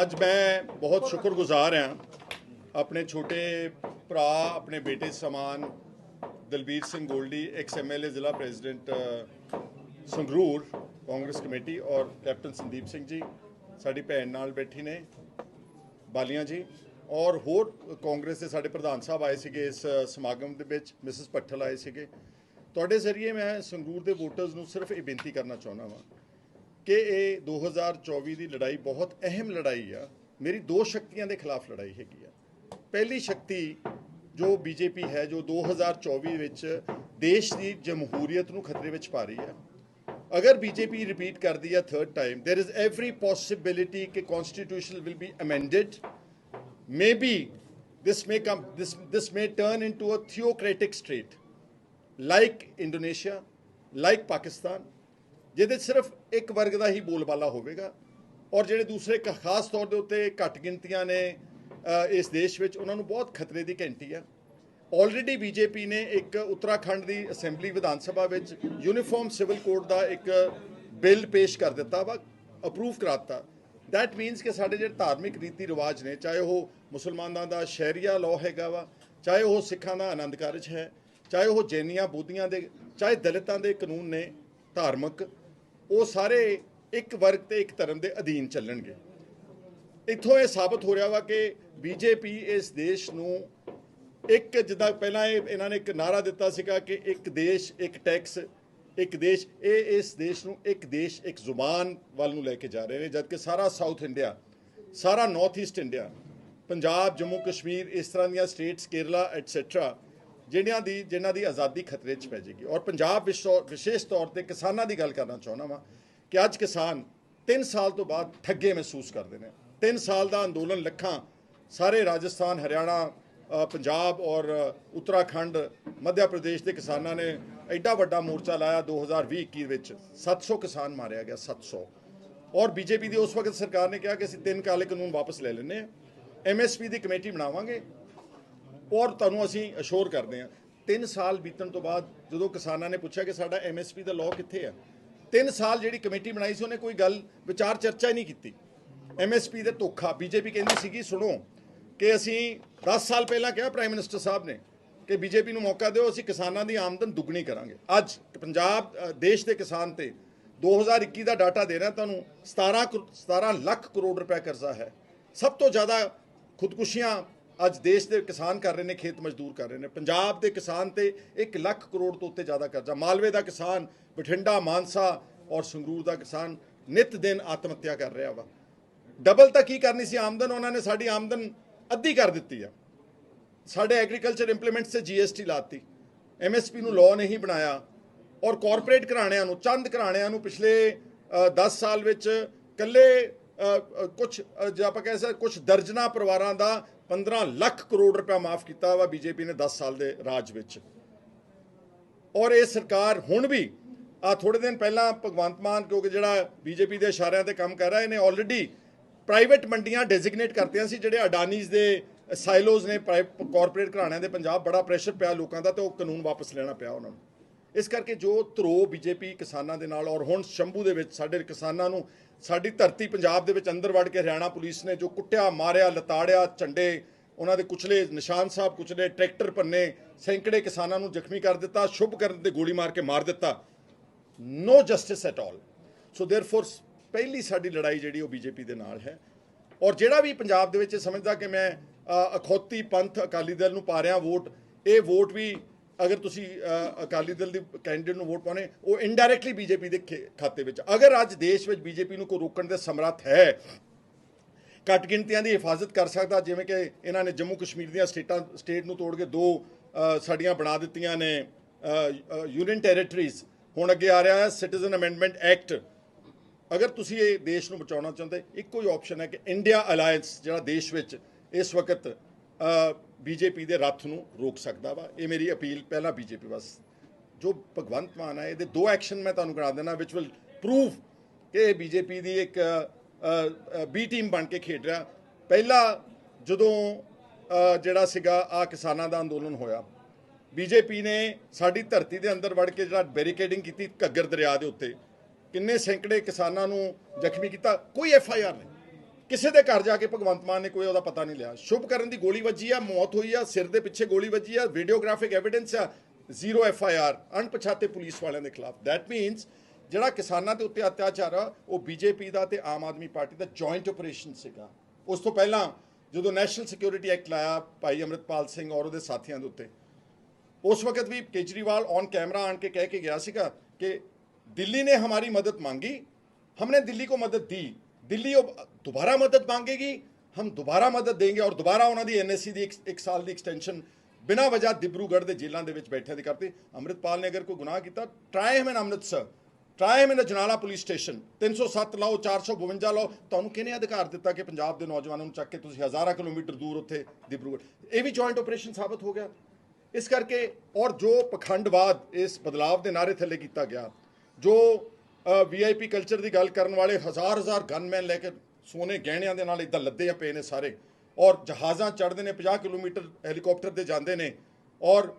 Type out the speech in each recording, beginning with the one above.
ਅੱਜ ਮੈਂ ਬਹੁਤ ਸ਼ੁਕਰਗੁਜ਼ਾਰ ਹਾਂ ਆਪਣੇ ਛੋਟੇ ਭਰਾ, ਆਪਣੇ ਬੇਟੇ ਸਮਾਨ, ਦਲਬੀਰ ਸਿੰਘ ਗੋਲਡੀ ਐਕਸ ਐਮਐਲਏ ਜ਼ਿਲ੍ਹਾ ਪ੍ਰੈਜ਼ੀਡੈਂਟ ਸੰਗਰੂਰ ਕਾਂਗਰਸ ਕਮੇਟੀ ਔਰ ਕੈਪਟਨ ਸੰਦੀਪ ਸਿੰਘ ਜੀ, ਸਾਡੀ ਭੈਣ ਨਾਲ ਬੈਠੀ ਨੇ, ਬਾਲੀਆਂ ਜੀ ਔਰ ਹੋਰ ਕਾਂਗਰਸ ਦੇ ਸਾਡੇ ਪ੍ਰਧਾਨ ਸਾਹਿਬ ਆਏ ਸੀਗੇ ਇਸ ਸਮਾਗਮ ਦੇ ਵਿੱਚ, ਮਿਸਿਸ ਪੱਠਲ ਆਏ ਸੀਗੇ। ਤੁਹਾਡੇ ਜ਼ਰੀਏ ਮੈਂ ਸੰਗਰੂਰ ਦੇ ਵੋਟਰਸ ਨੂੰ ਸਿਰਫ ਇਹ ਬੇਨਤੀ ਕਰਨਾ ਚਾਹੁੰਦਾ ਵਾਂ ਕਿ ਇਹ 2024 ਦੀ ਲੜਾਈ ਬਹੁਤ ਅਹਿਮ ਲੜਾਈ ਆ ਮੇਰੀ ਦੋ ਸ਼ਕਤੀਆਂ ਦੇ ਖਿਲਾਫ ਲੜਾਈ ਹੈਗੀ ਆ ਪਹਿਲੀ ਸ਼ਕਤੀ ਜੋ ਬੀਜੇਪੀ ਹੈ ਜੋ 2024 ਵਿੱਚ ਦੇਸ਼ ਦੀ ਜਮਹੂਰੀਅਤ ਨੂੰ ਖਤਰੇ ਵਿੱਚ ਪਾ ਰਹੀ ਹੈ ਅਗਰ ਬੀਜੇਪੀ ਰਿਪੀਟ ਕਰਦੀ ਹੈ third time there is every possibility ਕਿ constitution will be amended maybe this may come this this may turn into a theocratic state like indonesia like pakistan ਜਿਹਦੇ 'ਚ ਸਿਰਫ ਇੱਕ ਵਰਗ ਦਾ ਹੀ ਬੋਲਬਾਲਾ ਹੋਵੇਗਾ ਔਰ ਜਿਹੜੇ ਦੂਸਰੇ ਖਾਸ ਤੌਰ ਦੇ ਉੱਤੇ ਘੱਟ ਗਿਣਤੀਆਂ ਨੇ ਇਸ ਦੇਸ਼ ਵਿੱਚ, ਉਹਨਾਂ ਨੂੰ ਬਹੁਤ ਖਤਰੇ ਦੀ ਘੰਟੀ ਆ। ਆਲਰੇਡੀ ਬੀਜੇਪੀ ਨੇ ਇੱਕ ਉੱਤਰਾਖੰਡ ਦੀ ਅਸੈਂਬਲੀ ਵਿਧਾਨ ਸਭਾ ਵਿੱਚ ਯੂਨੀਫਾਰਮ ਸਿਵਲ ਕੋਡ ਦਾ ਇੱਕ ਬਿੱਲ ਪੇਸ਼ ਕਰ ਦਿੱਤਾ ਵਾ ਅਪਰੂਵ ਕਰਾਤਾ। ਦੈਟ ਮੀਨਸ ਕਿ ਸਾਡੇ ਜਿਹੜੇ ਧਾਰਮਿਕ ਰੀਤੀ ਰਿਵਾਜ ਨੇ, ਚਾਹੇ ਉਹ ਮੁਸਲਮਾਨਾਂ ਦਾ ਸ਼ਹਿਰੀਆ ਲਾਅ ਹੈਗਾ ਵਾ, ਚਾਹੇ ਉਹ ਸਿੱਖਾਂ ਦਾ ਆਨੰਦ ਕਾਰਜ ਹੈ, ਚਾਹੇ ਉਹ ਜੈਨੀਆਂ ਬੋਧੀਆਂ ਦੇ, ਚਾਹੇ ਦਲਿਤਾਂ ਦੇ ਕਾਨੂੰਨ ਨੇ ਧਾਰਮਿਕ ਉਹ ਸਾਰੇ ਇੱਕ ਵਰਗ ਤੇ ਇੱਕ ਧਰਮ ਦੇ ਅਧੀਨ ਚੱਲਣਗੇ। ਇੱਥੋਂ ਇਹ ਸਾਬਤ ਹੋ ਰਿਹਾ ਵਾ ਕਿ ਬੀਜੇਪੀ ਇਸ ਦੇਸ਼ ਨੂੰ ਇੱਕ ਜਿੱਦਾਂ ਪਹਿਲਾਂ ਇਹ ਇਹਨਾਂ ਨੇ ਇੱਕ ਨਾਰਾ ਦਿੱਤਾ ਸੀਗਾ ਕਿ ਇੱਕ ਦੇਸ਼, ਇੱਕ ਟੈਕਸ, ਇੱਕ ਦੇਸ਼, ਇਹ ਇਸ ਦੇਸ਼ ਨੂੰ ਇੱਕ ਦੇਸ਼, ਇੱਕ ਜ਼ੁਬਾਨ ਵੱਲ ਨੂੰ ਲੈ ਕੇ ਜਾ ਰਹੇ ਨੇ, ਜਦਕਿ ਸਾਰਾ ਸਾਊਥ ਇੰਡੀਆ ਸਾਰਾ north east India Punjab, Jammu, Kashmir, ਇਸ ਤਰ੍ਹਾਂ ਦੀਆਂ ਸਟੇਟਸ ਕੇਰਲਾ ਐਟਸੈਟਰਾ ਜਿਹੜਿਆਂ ਦੀ, ਜਿਨ੍ਹਾਂ ਦੀ ਆਜ਼ਾਦੀ ਖਤਰੇ 'ਚ ਪੈ ਜਾਏਗੀ। ਔਰ ਪੰਜਾਬ ਵਿਸ਼ੋ- ਵਿਸ਼ੇਸ਼ ਤੌਰ ਤੇ ਕਿਸਾਨਾਂ ਦੀ ਗੱਲ ਕਰਨਾ ਚਾਹੁੰਦਾ ਵਾਂ ਕਿ ਅੱਜ ਕਿਸਾਨ 3 ਸਾਲ ਤੋਂ ਬਾਅਦ ਠੱਗੇ ਮਹਿਸੂਸ ਕਰਦੇ ਨੇ। 3 ਸਾਲ ਦਾ ਅੰਦੋਲਨ ਲੱਖਾਂ ਸਾਰੇ ਰਾਜਸਥਾਨ, ਹਰਿਆਣਾ ਪੰਜਾਬ ਔਰ ਉੱਤਰਾਖੰਡ, ਮੱਧ ਪ੍ਰਦੇਸ਼ ਦੇ ਕਿਸਾਨਾਂ ਨੇ ਐਡਾ ਵੱਡਾ ਮੋਰਚਾ ਲਾਇਆ। 2020-21 ਵਿੱਚ 700 ਕਿਸਾਨ ਮਾਰਿਆ ਗਿਆ 700 ਔਰ ਬੀਜੇਪੀ ਦੀ ਉਸ ਵਕਤ ਸਰਕਾਰ ਨੇ ਕਿਹਾ ਕਿ ਅਸੀਂ ਤਿੰਨ ਕਾਲੇ ਕਾਨੂੰਨ ਵਾਪਸ ਲੈ ਲੈਂਦੇ ਹਾਂ। ਐਮਐਸਪੀ ਦੀ ਕਮੇਟੀ ਬਣਾਵਾਂਗੇ। ਔਰ ਤੁਹਾਨੂੰ ਅਸੀਂ ਅਸ਼ੋਰ ਕਰਦੇ ਹਾਂ 3 ਸਾਲ ਬੀਤਣ ਤੋਂ ਬਾਅਦ ਜਦੋਂ ਕਿਸਾਨਾਂ ਨੇ ਪੁੱਛਿਆ ਕਿ ਸਾਡਾ ਐਮਐਸਪੀ ਦਾ ਲਾਅ ਕਿੱਥੇ ਆ 3 ਸਾਲ ਜਿਹੜੀ ਕਮੇਟੀ ਬਣਾਈ ਸੀ, ਉਹਨੇ ਕੋਈ ਗੱਲ, ਵਿਚਾਰ ਚਰਚਾ ਹੀ ਨਹੀਂ ਕੀਤੀ। ਐਮਐਸਪੀ ਦੇ ਧੋਖਾ ਬੀਜੇਪੀ ਕਹਿੰਦੀ ਸੀਗੀ, ਸੁਣੋ, ਕਿ ਅਸੀਂ 10 ਸਾਲ ਪਹਿਲਾਂ ਕਿਹਾ ਪ੍ਰਾਈਮ ਮਿਨਿਸਟਰ ਸਾਹਿਬ ਨੇ ਕਿ ਬੀਜੇਪੀ ਨੂੰ ਮੌਕਾ ਦਿਓ, ਅਸੀਂ ਕਿਸਾਨਾਂ ਦੀ ਆਮਦਨ ਦੁੱਗਣੀ ਕਰਾਂਗੇ। ਅੱਜ ਪੰਜਾਬ ਦੇਸ਼ ਦੇ ਕਿਸਾਨ ਤੇ 2021 ਦਾ ਡਾਟਾ ਦੇ ਰਿਹਾ ਤੁਹਾਨੂੰ 17 ਕਰੋ- 17 ਲੱਖ ਕਰੋੜ ਰੁਪਏ ਕਰਜ਼ਾ ਹੈ। ਸਭ ਤੋਂ ਜ਼ਿਆਦਾ ਖੁਦਕੁਸ਼ੀਆਂ ਅੱਜ ਦੇਸ਼ ਦੇ ਕਿਸਾਨ ਕਰ ਰਹੇ ਨੇ, ਖੇਤ ਮਜ਼ਦੂਰ ਕਰ ਰਹੇ ਨੇ। ਪੰਜਾਬ ਦੇ ਕਿਸਾਨ ਤੇ 1 ਲੱਖ ਕਰੋੜ ਤੋਂ ਉੱਤੇ ਜ਼ਿਆਦਾ ਕਰਜ਼ਾ। ਮਾਲਵੇ ਦਾ ਕਿਸਾਨ, ਬਠਿੰਡਾ, ਮਾਨਸਾ ਔਰ ਸੰਗਰੂਰ ਦਾ ਕਿਸਾਨ ਨਿਤ ਦਿਨ ਆਤਮ ਹੱਤਿਆ ਕਰ ਰਿਹਾ ਵਾ। ਡਬਲ ਤਾਂ ਕੀ ਕਰਨੀ ਸੀ? ਆਮਦਨ, ਉਹਨਾਂ ਨੇ ਸਾਡੀ ਆਮਦਨ ਅੱਧੀ ਕਰ ਦਿੱਤੀ ਆ। ਸਾਡੇ ਐਗਰੀਕਲਚਰ ਇੰਪਲੀਮੈਂਟਸ ਤੇ ਜੀਐਸਟੀ ਲਾਤੀ। ਐਮਐਸਪੀ ਨੂੰ ਲਾਅ ਨਹੀਂ ਬਣਾਇਆ ਔਰ ਕਾਰਪੋਰੇਟ ਘਰਾਣਿਆਂ ਨੂੰ, ਚੰਦ ਘਰਾਣਿਆਂ ਨੂੰ ਪਿਛਲੇ 10 ਸਾਲ ਵਿੱਚ ਕੱਲੇ ਕੁਝ ਜੇ ਆਪਾਂ ਕਹਿ ਸਕਦੇ ਕੁਝ ਦਰਜਨਾ ਪਰਿਵਾਰਾਂ ਦਾ 15 ਲੱਖ ਕਰੋੜ ਰੁਪਇਆ ਮਾਫ ਕੀਤਾ ਵਾ ਬੀਜੇਪੀ ਨੇ 10 ਸਾਲ ਦੇ ਰਾਜ ਵਿੱਚ। ਔਰ ਇਹ ਸਰਕਾਰ ਹੁਣ ਵੀ ਆ ਥੋੜੇ ਦਿਨ ਪਹਿਲਾਂ ਭਗਵੰਤ ਮਾਨ ਕਿਉਂਕਿ ਜਿਹੜਾ ਬੀਜੇਪੀ ਦੇ ਇਸ਼ਾਰਿਆਂ ਤੇ ਕੰਮ ਕਰ ਰਿਹਾ, ਇਹਨੇ ਆਲਰੇਡੀ ਪ੍ਰਾਈਵੇਟ ਮੰਡੀਆਂ ਡੈਜ਼ਿਗਨੇਟ ਕਰਤੀਆਂ ਸੀ ਜਿਹੜੇ ਅਡਾਨੀਜ਼ ਦੇ ਸਾਈਲੋਜ਼ ਨੇ ਕਾਰਪੋਰੇਟ ਘਰਾਣਿਆਂ ਦੇ ਪੰਜਾਬ ਬੜਾ ਪ੍ਰੈਸ਼ਰ ਪਿਆ ਲੋਕਾਂ ਦਾ ਤੇ ਉਹ ਕਾਨੂੰਨ ਵਾਪਸ ਲੈਣਾ ਪਿਆ ਉਹਨਾਂ ਨੂੰ। ਇਸ ਕਰਕੇ ਜੋ ਧਰੋ ਬੀਜੇਪੀ ਕਿਸਾਨਾਂ ਦੇ ਨਾਲ ਔਰ ਹੁਣ ਸ਼ੰਭੂ ਦੇ ਵਿੱਚ ਸਾਡੇ ਕਿਸਾਨਾਂ ਨੂੰ ਸਾਡੀ ਧਰਤੀ ਪੰਜਾਬ ਦੇ ਵਿੱਚ ਅੰਦਰ ਵੜ ਕੇ ਹਰਿਆਣਾ ਪੁਲਿਸ ਨੇ ਜੋ ਕੁੱਟਿਆ ਮਾਰਿਆ ਲਤਾੜਿਆ ਝੰਡੇ ਉਹਨਾਂ ਦੇ ਕੁਚਲੇ ਨਿਸ਼ਾਨ ਸਾਹਿਬ ਕੁਚਲੇ ਟਰੈਕਟਰ ਪੰਨੇ ਸੈਂਕੜੇ ਕਿਸਾਨਾਂ ਨੂੰ ਜ਼ਖਮੀ ਕਰ ਦਿੱਤਾ ਸ਼ੁਭ ਕਰਨ ਤੇ ਗੋਲੀ ਮਾਰ ਕੇ ਮਾਰ ਦਿੱਤਾ no justice at all so therefore ਪਹਿਲੀ ਸਾਡੀ ਲੜਾਈ ਜਿਹੜੀ ਉਹ ਬੀਜੇਪੀ ਦੇ ਨਾਲ ਹੈ ਔਰ ਜਿਹੜਾ ਵੀ ਪੰਜਾਬ ਦੇ ਵਿੱਚ ਇਹ ਸਮਝਦਾ ਕਿ ਮੈਂ ਅ, ਅਖੌਤੀ ਪੰਥ ਅਕਾਲੀ ਦਲ ਨੂੰ ਪਾ ਰਿਹਾ ਵੋਟ ਇਹ ਵੋਟ ਵੀ ਅਗਰ ਤੁਸੀਂ ਅਕਾਲੀ ਦਲ ਦੀ ਕੈਂਡੀਡੇਟ ਨੂੰ ਵੋਟ ਪਾਉਣੇ ਉਹ ਇਨਡਾਇਰੈਕਟਲੀ ਬੀਜੇਪੀ ਦੇ ਖੇ- ਖਾਤੇ ਵਿੱਚ ਅਗਰ ਅੱਜ ਦੇਸ਼ ਵਿੱਚ ਬੀਜੇਪੀ ਨੂੰ ਕੋਈ ਰੋਕਣ ਦੇ ਸਮਰੱਥ ਹੈ, ਘੱਟ ਗਿਣਤੀਆਂ ਦੀ ਹਿਫਾਜ਼ਤ ਕਰ ਸਕਦਾ, ਜਿਵੇਂ ਕਿ ਇਹਨਾਂ ਨੇ ਜੰਮੂ ਕਸ਼ਮੀਰ ਦੀਆਂ ਸਟੇਟਾਂ, ਸਟੇਟ ਨੂੰ ਤੋੜ ਕੇ ਦੋ ਸਾਡੀਆਂ ਬਣਾ ਦਿੱਤੀਆਂ ਨੇ ਯੂਨੀਅਨ ਟੈਰੀਟਰੀਜ਼ ਹੁਣ ਅੱਗੇ ਆ ਰਿਹਾ ਹੈ ਸਿਟੀਜ਼ਨ ਅਮੈਂਡਮੈਂਟ ਐਕਟ ਅਗਰ ਤੁਸੀਂ ਇਹ ਦੇਸ਼ ਨੂੰ ਬਚਾਉਣਾ ਚਾਹੁੰਦੇ, ਇੱਕੋ ਹੀ ਆਪਸ਼ਨ ਹੈ ਕਿ ਇੰਡੀਆ ਅਲਾਈਅੰਸ ਜਿਹੜਾ ਦੇਸ਼ ਵਿੱਚ ਇਸ ਵਕਤ ਬੀਜੇਪੀ ਦੇ ਰੱਥ ਨੂੰ ਰੋਕ ਸਕਦਾ ਵਾ। ਇਹ ਮੇਰੀ ਅਪੀਲ ਪਹਿਲਾਂ ਬੀਜੇਪੀ ਬਸ ਜੋ ਭਗਵੰਤ ਮਾਨ ਹੈ ਇਹਦੇ ਦੋ ਐਕਸ਼ਨ ਮੈਂ ਤੁਹਾਨੂੰ ਕਰਾ ਦੇਣਾ ਵਿਚ ਵਿਲ ਪ੍ਰੂਵ ਕਿ ਇਹ ਬੀਜੇਪੀ ਦੀ ਇੱਕ ਬੀ ਟੀਮ ਬਣ ਕੇ ਖੇਡ ਰਿਹਾ। ਪਹਿਲਾ ਜਦੋਂ ਜਿਹੜਾ ਸੀਗਾ, ਆ ਕਿਸਾਨਾਂ ਦਾ ਅੰਦੋਲਨ ਹੋਇਆ, ਬੀਜੇਪੀ ਨੇ ਸਾਡੀ ਧਰਤੀ ਦੇ ਅੰਦਰ ਵੜ ਕੇ ਜਿਹੜਾ ਬੈਰੀਕੇਡਿੰਗ ਕੀਤੀ ਘੱਗਰ ਦਰਿਆ ਦੇ ਉੱਤੇ। ਕਿੰਨੇ ਸੈਂਕੜੇ ਕਿਸਾਨਾਂ ਨੂੰ ਜ਼ਖਮੀ ਕੀਤਾ, ਕੋਈ ਐਫ ਆਈ ਆਰ ਨਹੀਂ। ਕਿਸੇ ਦੇ ਘਰ ਜਾ ਕੇ ਭਗਵੰਤ ਮਾਨ ਨੇ ਕੋਈ ਉਹਦਾ ਪਤਾ ਨਹੀਂ ਲਿਆ ਸ਼ੁਭ ਕਰਨ ਦੀ ਗੋਲੀ ਵੱਜੀ ਆ ਮੌਤ ਹੋਈ ਆ ਸਿਰ ਦੇ ਪਿੱਛੇ ਗੋਲੀ ਵੱਜੀ ਆ ਵੀਡੀਓਗ੍ਰਾਫਿਕ ਐਵੀਡੈਂਸ ਆ ਜ਼ੀਰੋ ਐਫ ਆਈ ਆਰ ਅਣਪਛਾਤੇ ਪੁਲਿਸ ਵਾਲਿਆਂ ਦੇ ਖਿਲਾਫ ਦੈਟ ਮੀਨਸ ਜਿਹੜਾ ਕਿਸਾਨਾਂ ਦੇ ਉੱਤੇ ਅਤਿਆਚਾਰ ਆ ਉਹ ਬੀਜੇਪੀ ਦਾ ਤੇ ਆਮ ਆਦਮੀ ਪਾਰਟੀ ਦਾ ਜੁਆਇੰਟ ਆਪਰੇਸ਼ਨ ਸੀਗਾ ਉਸ ਤੋਂ ਪਹਿਲਾਂ ਜਦੋਂ ਨੈਸ਼ਨਲ ਸਿਕਿਉਰਿਟੀ ਐਕਟ ਲਾਇਆ ਭਾਈ ਅਮਰਿਤਪਾਲ ਸਿੰਘ ਔਰ ਉਹਦੇ ਸਾਥੀਆਂ ਦੇ ਉੱਤੇ ਉਸ ਵਕਤ ਵੀ ਕੇਜਰੀਵਾਲ ਔਨ ਕੈਮਰਾ ਆਣ ਕੇ ਕਹਿ ਕੇ ਗਿਆ ਸੀਗਾ ਕਿ ਦਿੱਲੀ ਨੇ ਹਮਾਰੀ ਮਦਦ मांगी हमने दिल्ली को मदद दी ਦਿੱਲੀ ਉਹ ਦੁਬਾਰਾ ਮਦਦ ਮੰਗੇਗੀ, ਹਮ ਦੁਬਾਰਾ ਮਦਦ ਦੇਂਗੇ ਔਰ ਦੁਬਾਰਾ ਉਹਨਾਂ ਦੀ ਐਨਐਸਸੀ ਦੀ ਇੱਕ ਸਾਲ ਦੀ ਐਕਸਟੈਂਸ਼ਨ ਬਿਨਾਂ ਵਜ੍ਹਾ ਦਿਬਰੂਗੜ੍ਹ ਦੇ ਜੇਲ੍ਹਾਂ ਦੇ ਵਿੱਚ ਬੈਠਿਆਂ ਦੀ ਕਰਤੀ। ਅੰਮ੍ਰਿਤਪਾਲ ਨੇ ਅਗਰ ਕੋਈ ਗੁਨਾਹ ਕੀਤਾ try him in Amritsar try him in Janala police station 307 ਲਾਓ 452 ਲਾਓ, ਤੁਹਾਨੂੰ ਕਿਹਨੇ ਅਧਿਕਾਰ ਦਿੱਤਾ ਕਿ ਪੰਜਾਬ ਦੇ ਨੌਜਵਾਨਾਂ ਨੂੰ ਚੱਕ ਕੇ ਤੁਸੀਂ ਹਜ਼ਾਰਾਂ ਕਿਲੋਮੀਟਰ ਦੂਰ ਉੱਥੇ ਦਿਬਰੂਗੜ੍ਹ ਇਹ ਵੀ ਜੁਆਇੰਟ ਆਪਰੇਸ਼ਨ ਸਾਬਤ ਹੋ ਗਿਆ। ਇਸ ਕਰਕੇ ਔਰ ਜੋ ਪਖੰਡਵਾਦ ਇਸ ਬਦਲਾਵ ਦੇ ਨਾਰੇ ਥੱਲੇ ਕੀਤਾ ਗਿਆ, ਜੋ ਵੀਆਈਪੀ ਕਲਚਰ ਦੀ ਗੱਲ ਕਰਨ ਵਾਲੇ ਹਜ਼ਾਰ ਹਜ਼ਾਰ ਗਨਮੈਨ ਲੈ ਕੇ ਸੋਨੇ ਗਹਿਣਿਆਂ ਦੇ ਨਾਲ ਇਦਾਂ ਲੱਦੇ ਆ, ਪਏ ਨੇ ਸਾਰੇ। ਔਰ ਜਹਾਜ਼ਾਂ ਚੜ੍ਹਦੇ ਨੇ 50 ਕਿਲੋਮੀਟਰ ਹੈਲੀਕਾਪਟਰ ਤੇ ਜਾਂਦੇ ਨੇ। ਔਰ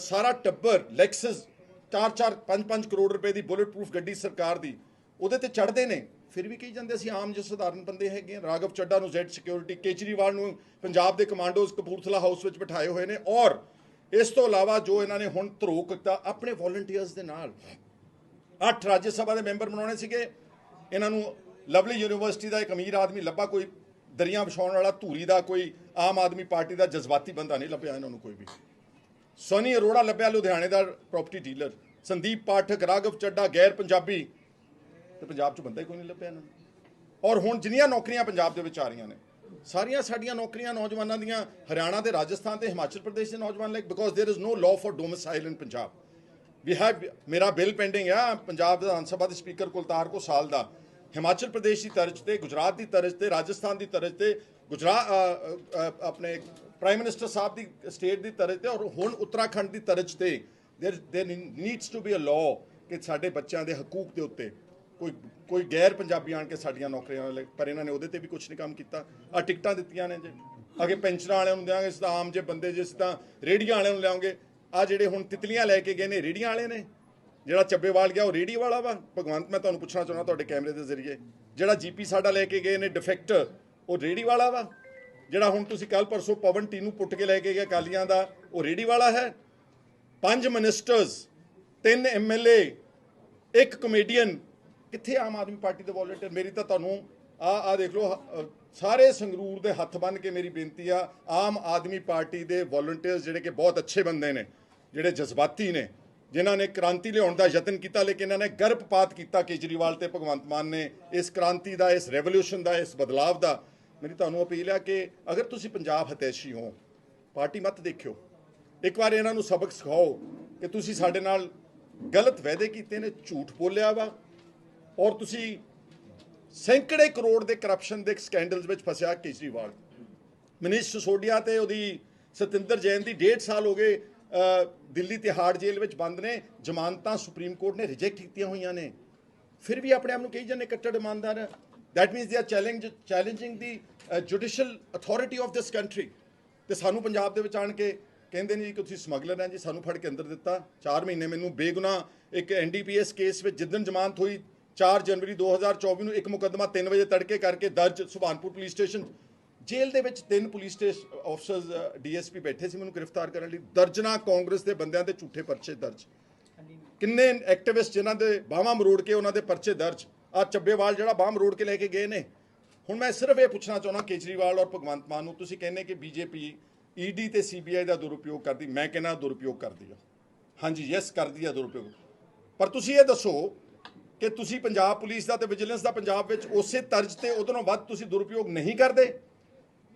ਸਾਰਾ ਟੱਬਰ ਲੈਕਸਸ 4-4 5-5 ਕਰੋੜ ਰੁਪਏ ਦੀ ਬੁਲੇਟ ਪ੍ਰੂਫ ਗੱਡੀ ਸਰਕਾਰ ਦੀ, ਉਹਦੇ ਤੇ ਚੜ੍ਹਦੇ ਨੇ। ਫਿਰ ਵੀ ਕਹੀ ਜਾਂਦੇ ਅਸੀਂ ਆਮ ਜਿਹੇ ਸਧਾਰਨ ਬੰਦੇ ਹੈਗੇ ਹਾਂ ਰਾਘਵ ਚੱਡਾ ਨੂੰ ਜ਼ੈਡ ਸਿਕਿਉਰਿਟੀ ਕੇਜਰੀਵਾਲ ਨੂੰ ਪੰਜਾਬ ਦੇ ਕਮਾਂਡੋਜ਼ ਕਪੂਰਥਲਾ ਹਾਊਸ ਵਿੱਚ ਬਿਠਾਏ ਹੋਏ ਨੇ। ਔਰ, ਇਸ ਤੋਂ ਇਲਾਵਾ ਜੋ ਇਹਨਾਂ ਨੇ ਹੁਣ ਧਰੋਕ ਕੀਤਾ, ਆਪਣੇ ਵੋਲੰਟੀਅਰਸ ਦੇ ਨਾਲ ਅੱਠ ਰਾਜ ਸਭਾ ਦੇ ਮੈਂਬਰ ਬਣਾਉਣੇ ਸੀਗੇ। ਇਹਨਾਂ ਨੂੰ ਲਵਲੀ ਯੂਨੀਵਰਸਿਟੀ ਦਾ ਇੱਕ ਅਮੀਰ ਆਦਮੀ ਲੱਭਾ, ਕੋਈ ਦਰੀਆਂ ਵਿਛਾਉਣ ਵਾਲਾ, ਧੂਰੀ ਦਾ, ਕੋਈ ਆਮ ਆਦਮੀ ਪਾਰਟੀ ਦਾ ਜਜ਼ਬਾਤੀ ਬੰਦਾ ਨਹੀਂ ਲੱਭਿਆ ਇਹਨਾਂ ਨੂੰ ਕੋਈ ਵੀ। ਸੋਨੀ ਅਰੋੜਾ ਲੱਭਿਆ, ਲੁਧਿਆਣੇ ਦਾ ਪ੍ਰਾਪਰਟੀ ਡੀਲਰ ਸੰਦੀਪ ਪਾਠਕ ਰਾਗਵ ਚੱਡਾ, ਗੈਰ ਪੰਜਾਬੀ। ਤੇ ਪੰਜਾਬ 'ਚ ਬੰਦਾ ਹੀ ਕੋਈ ਨਹੀਂ ਲੱਭਿਆ ਇਹਨਾਂ ਨੂੰ। ਔਰ ਹੁਣ ਜਿੰਨੀਆਂ ਨੌਕਰੀਆਂ ਪੰਜਾਬ ਦੇ ਵਿੱਚ ਆ ਰਹੀਆਂ ਨੇ, ਸਾਰੀਆਂ ਸਾਡੀਆਂ ਨੌਕਰੀਆਂ ਨੌਜਵਾਨਾਂ ਦੀਆਂ ਹਰਿਆਣਾ ਤੇ ਰਾਜਸਥਾਨ ਤੇ ਹਿਮਾਚਲ ਪ੍ਰਦੇਸ਼ ਦੇ ਨੌਜਵਾਨ ਲਈ because there is no law for domicile in Punjab we have ਮੇਰਾ ਬਿੱਲ ਪੈਂਡਿੰਗ ਆ ਪੰਜਾਬ ਵਿਧਾਨ ਸਭਾ ਦੇ ਸਪੀਕਰ ਕੁਲਤਾਰ ਕੋ ਸਾਲ ਦਾ ਹਿਮਾਚਲ ਪ੍ਰਦੇਸ਼ ਦੀ ਤਰਜ਼ ਤੇ ਗੁਜਰਾਤ ਦੀ ਤਰਜ਼ ਤੇ ਰਾਜਸਥਾਨ ਦੀ ਤਰਜ਼ ਤੇ ਗੁਜਰਾਤ ਆਪਣੇ ਪ੍ਰਾਈਮ ਮਿਨਿਸਟਰ ਸਾਹਿਬ ਦੀ ਸਟੇਟ ਦੀ ਤਰਜ਼ ਤੇ ਔਰ ਹੁਣ ਉੱਤਰਾਖੰਡ ਦੀ ਤਰਜ਼ ਤੇ there there needs to be a law ਕਿ ਸਾਡੇ ਬੱਚਿਆਂ ਦੇ ਹਕੂਕ ਦੇ ਉੱਤੇ ਕੋਈ ਕੋਈ ਗੈਰ ਪੰਜਾਬੀ ਆਣ ਕੇ ਸਾਡੀਆਂ ਨੌਕਰੀਆਂ ਲੈ ਪਰ ਇਹਨਾਂ ਨੇ ਉਹਦੇ ਤੇ ਵੀ ਕੁਝ ਨਹੀਂ ਕੰਮ ਕੀਤਾ ਆ ਟਿਕਟਾਂ ਦਿੱਤੀਆਂ ਨੇ ਜੇ ਅੱਗੇ ਪੈਨਸ਼ਨਾਂ ਵਾਲਿਆਂ ਨੂੰ ਦਿਆਂਗੇ ਇਸ ਤਾਂ ਆਮ ਜੇ ਬੰਦੇ ਜਿਸ ਤਾਂ ਰੇੜੀਆਂ ਵਾਲਿਆਂ ਨੂੰ ਲਿਆਉਂਗੇ ਆ ਜਿਹੜੇ ਹੁਣ ਤਿਤਲੀਆਂ ਲੈ ਕੇ ਗਏ ਨੇ, ਰੇੜੀਆਂ ਵਾਲੇ ਨੇ। ਜਿਹੜਾ ਚੱਬੇਵਾਲ ਗਿਆ, ਉਹ ਰੇੜੀ ਵਾਲਾ ਵਾ। ਭਗਵੰਤ, ਮੈਂ ਤੁਹਾਨੂੰ ਪੁੱਛਣਾ ਚਾਹੁੰਦਾ ਤੁਹਾਡੇ ਕੈਮਰੇ ਦੇ ਜ਼ਰੀਏ। ਜਿਹੜਾ ਜੀਪੀ ਸਾਡਾ ਲੈ ਕੇ ਗਏ ਨੇ ਡਿਫੈਕਟ ਉਹ ਰੇੜੀ ਵਾਲਾ ਵਾ। ਜਿਹੜਾ ਹੁਣ ਤੁਸੀਂ ਕੱਲ ਪਰਸੋਂ ਪਵਨ ਟੀਨੂੰ ਪੁੱਟ ਕੇ ਲੈ ਕੇ ਗਏ ਕਾਲੀਆਂ ਦਾ, ਉਹ ਰੇੜੀ ਵਾਲਾ ਹੈ। ਪੰਜ ਮਿਨਿਸਟਰਸ ਤਿੰਨ ਐਮਐਲਏ ਇੱਕ ਕਮੇਡੀਅਨ ਕਿੱਥੇ ਆਮ ਆਦਮੀ ਪਾਰਟੀ ਦੇ ਵੋਲੰਟੀਅਰ ਮੇਰੀ ਤਾਂ ਤੁਹਾਨੂੰ ਆ ਆ ਦੇਖ ਲਓ ਸਾਰੇ ਸੰਗਰੂਰ ਦੇ ਹੱਥ ਬੰਨ ਕੇ ਮੇਰੀ ਬੇਨਤੀ ਆ, ਆਮ ਆਦਮੀ ਪਾਰਟੀ ਦੇ ਵੋਲੰਟੀਅਰਸ ਜਿਹੜੇ ਕਿ ਬਹੁਤ ਅੱਛੇ ਬੰਦੇ ਨੇ, ਜਿਹੜੇ ਜਜ਼ਬਾਤੀ ਨੇ, ਜਿਨ੍ਹਾਂ ਨੇ ਕ੍ਰਾਂਤੀ ਲਿਆਉਣ ਦਾ ਯਤਨ ਕੀਤਾ, ਲੇਕਿਨ ਇਹਨਾਂ ਨੇ ਗਰਭਪਾਤ ਕੀਤਾ ਕੇਜਰੀਵਾਲ ਤੇ ਭਗਵੰਤ ਮਾਨ ਨੇ, ਇਸ ਕ੍ਰਾਂਤੀ ਦਾ, ਇਸ ਰੈਵੋਲੂਸ਼ਨ ਦਾ, ਇਸ ਬਦਲਾਵ ਦਾ। ਮੇਰੀ ਤੁਹਾਨੂੰ ਅਪੀਲ ਹੈ ਕਿ ਅਗਰ ਤੁਸੀਂ ਪੰਜਾਬ ਹਤੈਸ਼ੀ ਹੋ, ਪਾਰਟੀ ਮਤ ਦੇਖਿਓ, ਇੱਕ ਵਾਰ ਇਹਨਾਂ ਨੂੰ ਸਬਕ ਸਿਖਾਓ ਕਿ ਤੁਸੀਂ ਸਾਡੇ ਨਾਲ ਗਲਤ ਵਾਅਦੇ ਕੀਤੇ ਨੇ, ਝੂਠ ਬੋਲਿਆ ਵਾ, ਔਰ ਤੁਸੀਂ ਸੈਂਕੜੇ ਕਰੋੜ ਦੇ ਕਰਪਸ਼ਨ ਦੇ ਸਕੈਂਡਲਸ ਵਿੱਚ ਫਸਿਆ ਕੇਜਰੀਵਾਲ। ਮਨੀਸ਼ ਸਿਸੋਡੀਆ ਤੇ ਉਹਦੀ ਸਤਿੰਦਰ ਜੈਨ ਦੀ 1.5 ਸਾਲ ਹੋ ਗਏ ਦਿੱਲੀ ਤਿਹਾੜ ਜੇਲ੍ਹ ਵਿੱਚ ਬੰਦ ਨੇ, ਜ਼ਮਾਨਤਾਂ ਸੁਪਰੀਮ ਕੋਰਟ ਨੇ ਰਿਜੈਕਟ ਕੀਤੀਆਂ ਹੋਈਆਂ ਨੇ। ਫਿਰ ਵੀ ਆਪਣੇ ਆਪ ਨੂੰ ਕਹੀ ਜਾਂਦੇ ਕੱਟੜ ਇਮਾਨਦਾਰ। That means they are challenge challenging the judicial authority of this country ਤੇ ਸਾਨੂੰ ਪੰਜਾਬ ਦੇ ਵਿੱਚ ਆਣ ਕੇ ਕਹਿੰਦੇ ਨੇ ਜੀ ਕਿ ਤੁਸੀਂ ਸਮਗਲਰ ਹੈ ਜੀ, ਸਾਨੂੰ ਫੜ ਕੇ ਅੰਦਰ ਦਿੱਤਾ। 4 ਮਹੀਨੇ ਮੈਨੂੰ ਬੇਗੁਨਾਹ ਇੱਕ ਐਨਡੀਪੀਐਸ ਕੇਸ ਵਿੱਚ ਜਿੱਦਣ ਜ਼ਮਾਨਤ ਹੋਈ 4 ਜਨਵਰੀ 2024 ਨੂੰ ਇੱਕ ਮੁਕੱਦਮਾ 3 ਵਜੇ ਤੜਕੇ ਕਰਕੇ ਦਰਜ ਸੁਭਾਨਪੁਰ ਪੁਲਿਸ ਸਟੇਸ਼ਨ। ਜੇਲ੍ਹ ਦੇ ਵਿੱਚ ਤਿੰਨ ਪੁਲਿਸ ਸਟੇਸ਼ਨ ਆਫਸਰਸ ਡੀਐਸਪੀ ਬੈਠੇ ਸੀ ਮੈਨੂੰ ਗ੍ਰਿਫਤਾਰ ਕਰਨ ਲਈ। ਦਰਜਨਾ ਕਾਂਗਰਸ ਦੇ ਬੰਦਿਆਂ ਦੇ ਝੂਠੇ ਪਰਚੇ ਦਰਜ। ਕਿੰਨੇ ਐਕਟਿਵਿਸਟ ਜਿਨ੍ਹਾਂ ਦੇ ਬਾਹਾਂ ਮਰੋੜ ਕੇ ਉਹਨਾਂ ਦੇ ਪਰਚੇ ਦਰਜ। ਆ ਚੱਬੇਵਾਲ ਜਿਹੜਾ ਬਾਹਾਂ ਮਰੋੜ ਕੇ ਲੈ ਕੇ ਗਏ ਨੇ। ਹੁਣ ਮੈਂ ਸਿਰਫ ਇਹ ਪੁੱਛਣਾ ਚਾਹੁੰਦਾ ਕੇਜਰੀਵਾਲ ਔਰ ਭਗਵੰਤ ਮਾਨ ਨੂੰ, ਤੁਸੀਂ ਕਹਿੰਦੇ ਕਿ ਬੀਜੇਪੀ ਈਡੀ ਤੇ ਸੀਬੀਆਈ ਦਾ ਦੁਰਉਪਯੋਗ ਕਰਦੀ। ਮੈਂ ਕਹਿੰਦਾ ਦੁਰਉਪਯੋਗ ਕਰਦੀ ਆ। ਹਾਂਜੀ, ਯੈਸ, ਕਰਦੀ ਆ ਦੁਰਉਪਯੋਗ। ਪਰ ਤੁਸੀਂ ਇਹ ਦੱਸੋ ਕਿ ਤੁਸੀਂ ਪੰਜਾਬ ਪੁਲਿਸ ਦਾ ਤੇ ਵਿਜੀਲੈਂਸ ਦਾ ਪੰਜਾਬ ਵਿੱਚ ਉਸੇ ਤਰਜ਼ ਤੇ ਉਦੋਂ ਵੱਧ ਤੁਸੀਂ ਦੁਰਉਪਯੋਗ ਨਹੀਂ ਕਰਦੇ?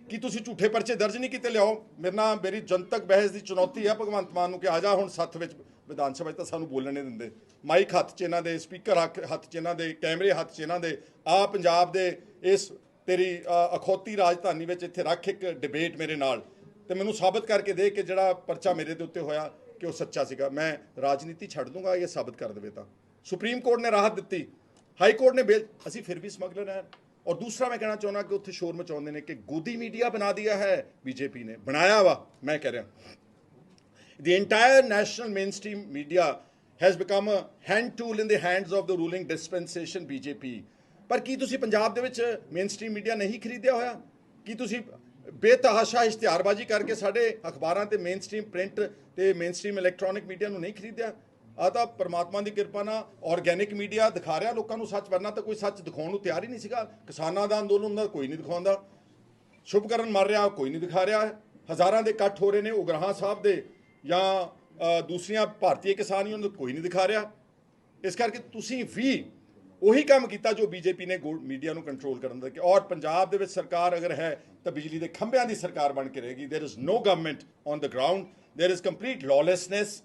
ਕੀ ਤੁਸੀਂ ਝੂਠੇ ਪਰਚੇ ਦਰਜ ਨਹੀਂ ਕੀਤੇ? ਲਿਆਓ। ਮੇਰੇ ਨਾਲ ਮੇਰੀ ਜਨਤਕ ਬਹਿਸ ਦੀ ਚੁਣੌਤੀ ਹੈ ਭਗਵੰਤ ਮਾਨ ਨੂੰ ਕਿ ਆ ਜਾ ਹੁਣ ਸੱਥ ਵਿੱਚ ਵਿਧਾਨ ਸਭਾ 'ਚ ਤਾਂ ਸਾਨੂੰ ਬੋਲਣ ਨਹੀਂ ਦਿੰਦੇ। ਮਾਈਕ ਹੱਥ 'ਚ ਇਹਨਾਂ ਦੇ, ਸਪੀਕਰ ਹੱਥ 'ਚ ਇਹਨਾਂ ਦੇ, ਕੈਮਰੇ ਹੱਥ 'ਚ ਇਹਨਾਂ ਦੇ। ਆ ਪੰਜਾਬ ਦੇ ਇਸ ਤੇਰੀ ਅਖੌਤੀ ਰਾਜਧਾਨੀ ਵਿੱਚ ਇੱਥੇ ਰੱਖ ਇੱਕ ਡਿਬੇਟ ਮੇਰੇ ਨਾਲ। ਤੇ ਮੈਨੂੰ ਸਾਬਤ ਕਰਕੇ ਦੇ ਕਿ ਜਿਹੜਾ ਪਰਚਾ ਮੇਰੇ ਦੇ ਉੱਤੇ ਹੋਇਆ, ਕਿ ਉਹ ਸੱਚਾ ਸੀਗਾ। ਮੈਂ ਰਾਜਨੀਤੀ ਛੱਡ ਦੂੰਗਾ, ਇਹ ਸਾਬਤ ਕਰ ਦੇਵੇ ਤਾਂ। ਸੁਪਰੀਮ ਕੋਰਟ ਨੇ ਰਾਹਤ ਦਿੱਤੀ। ਹਾਈ ਕੋਰਟ ਨੇ ਬੇਲ ਅਸੀਂ ਫਿਰ ਵੀ ਸਮਗਲਰ ਹੈ। ਔਰ ਦੂਸਰਾ ਮੈਂ ਕਹਿਣਾ ਚਾਹੁੰਦਾ ਕਿ ਉੱਥੇ ਸ਼ੋਰ ਮਚਾਉਂਦੇ ਨੇ ਕਿ ਗੋਦੀ ਮੀਡੀਆ ਬਣਾ ਦਿਆ ਹੈ, ਬੀਜੇਪੀ ਨੇ। ਬਣਾਇਆ ਵਾ, ਮੈਂ ਕਹਿ ਰਿਹਾ। The entire national mainstream media has become a hand tool in the hands of the ruling dispensation BJP. ਪਰ ਕੀ ਤੁਸੀਂ ਪੰਜਾਬ ਦੇ ਵਿੱਚ ਮੇਨ ਸਟ੍ਰੀਮ ਮੀਡੀਆ ਨਹੀਂ ਖਰੀਦਿਆ ਹੋਇਆ? ਕੀ ਤੁਸੀਂ ਬੇਤਹਾਸ਼ਾ ਇਸ਼ਤਿਹਾਰਬਾਜ਼ੀ ਕਰਕੇ ਸਾਡੇ ਅਖਬਾਰਾਂ ਤੇ ਮੇਨ ਸਟ੍ਰੀਮ ਪ੍ਰਿੰਟ ਤੇ ਮੇਨ ਸਟ੍ਰੀਮ ਇਲੈਕਟ੍ਰੋਨਿਕ ਮੀਡੀਆ ਨੂੰ ਨਹੀਂ ਖਰੀਦਿਆ? ਆ ਤਾਂ ਪਰਮਾਤਮਾ ਦੀ ਕਿਰਪਾ ਨਾਲ ਆਰਗੈਨਿਕ ਮੀਡੀਆ ਦਿਖਾ ਰਿਹਾ ਲੋਕਾਂ ਨੂੰ ਸੱਚ ਵਰਨਾ ਤਾਂ ਕੋਈ ਸੱਚ ਦਿਖਾਉਣ ਨੂੰ ਤਿਆਰ ਹੀ ਨਹੀਂ ਸੀਗਾ ਕਿਸਾਨਾਂ ਦਾ ਅੰਦੋਲਨ ਦਾ ਕੋਈ ਨਹੀਂ ਦਿਖਾਉਂਦਾ ਸ਼ੁਭਕਰਨ ਮਰ ਰਿਹਾ ਕੋਈ ਨਹੀਂ ਦਿਖਾ ਰਿਹਾ ਹਜ਼ਾਰਾਂ ਦੇ ਇਕੱਠ ਹੋ ਰਹੇ ਨੇ ਉਗਰਾਹਾਂ ਸਾਹਿਬ ਦੇ ਜਾਂ ਅ, ਦੂਸਰੀਆਂ ਭਾਰਤੀ ਕਿਸਾਨ ਯੂਨੀਅਨ ਨੂੰ ਕੋਈ ਨਹੀਂ ਦਿਖਾ ਰਿਹਾ ਇਸ ਕਰਕੇ ਤੁਸੀਂ ਵੀ ਉਹੀ ਕੰਮ ਕੀਤਾ ਜੋ ਬੀਜੇਪੀ ਨੇ ਗੋਲਡ ਮੀਡੀਆ ਨੂੰ ਕੰਟਰੋਲ ਕਰਨ ਦਾ ਕਿ ਔਰ ਪੰਜਾਬ ਦੇ ਵਿੱਚ ਸਰਕਾਰ ਅਗਰ ਹੈ ਤਾਂ ਬਿਜਲੀ ਦੇ ਖੰਭਿਆਂ ਦੀ ਸਰਕਾਰ ਬਣ ਕੇ ਰਹੇਗੀ there is no government on the ground there is complete lawlessness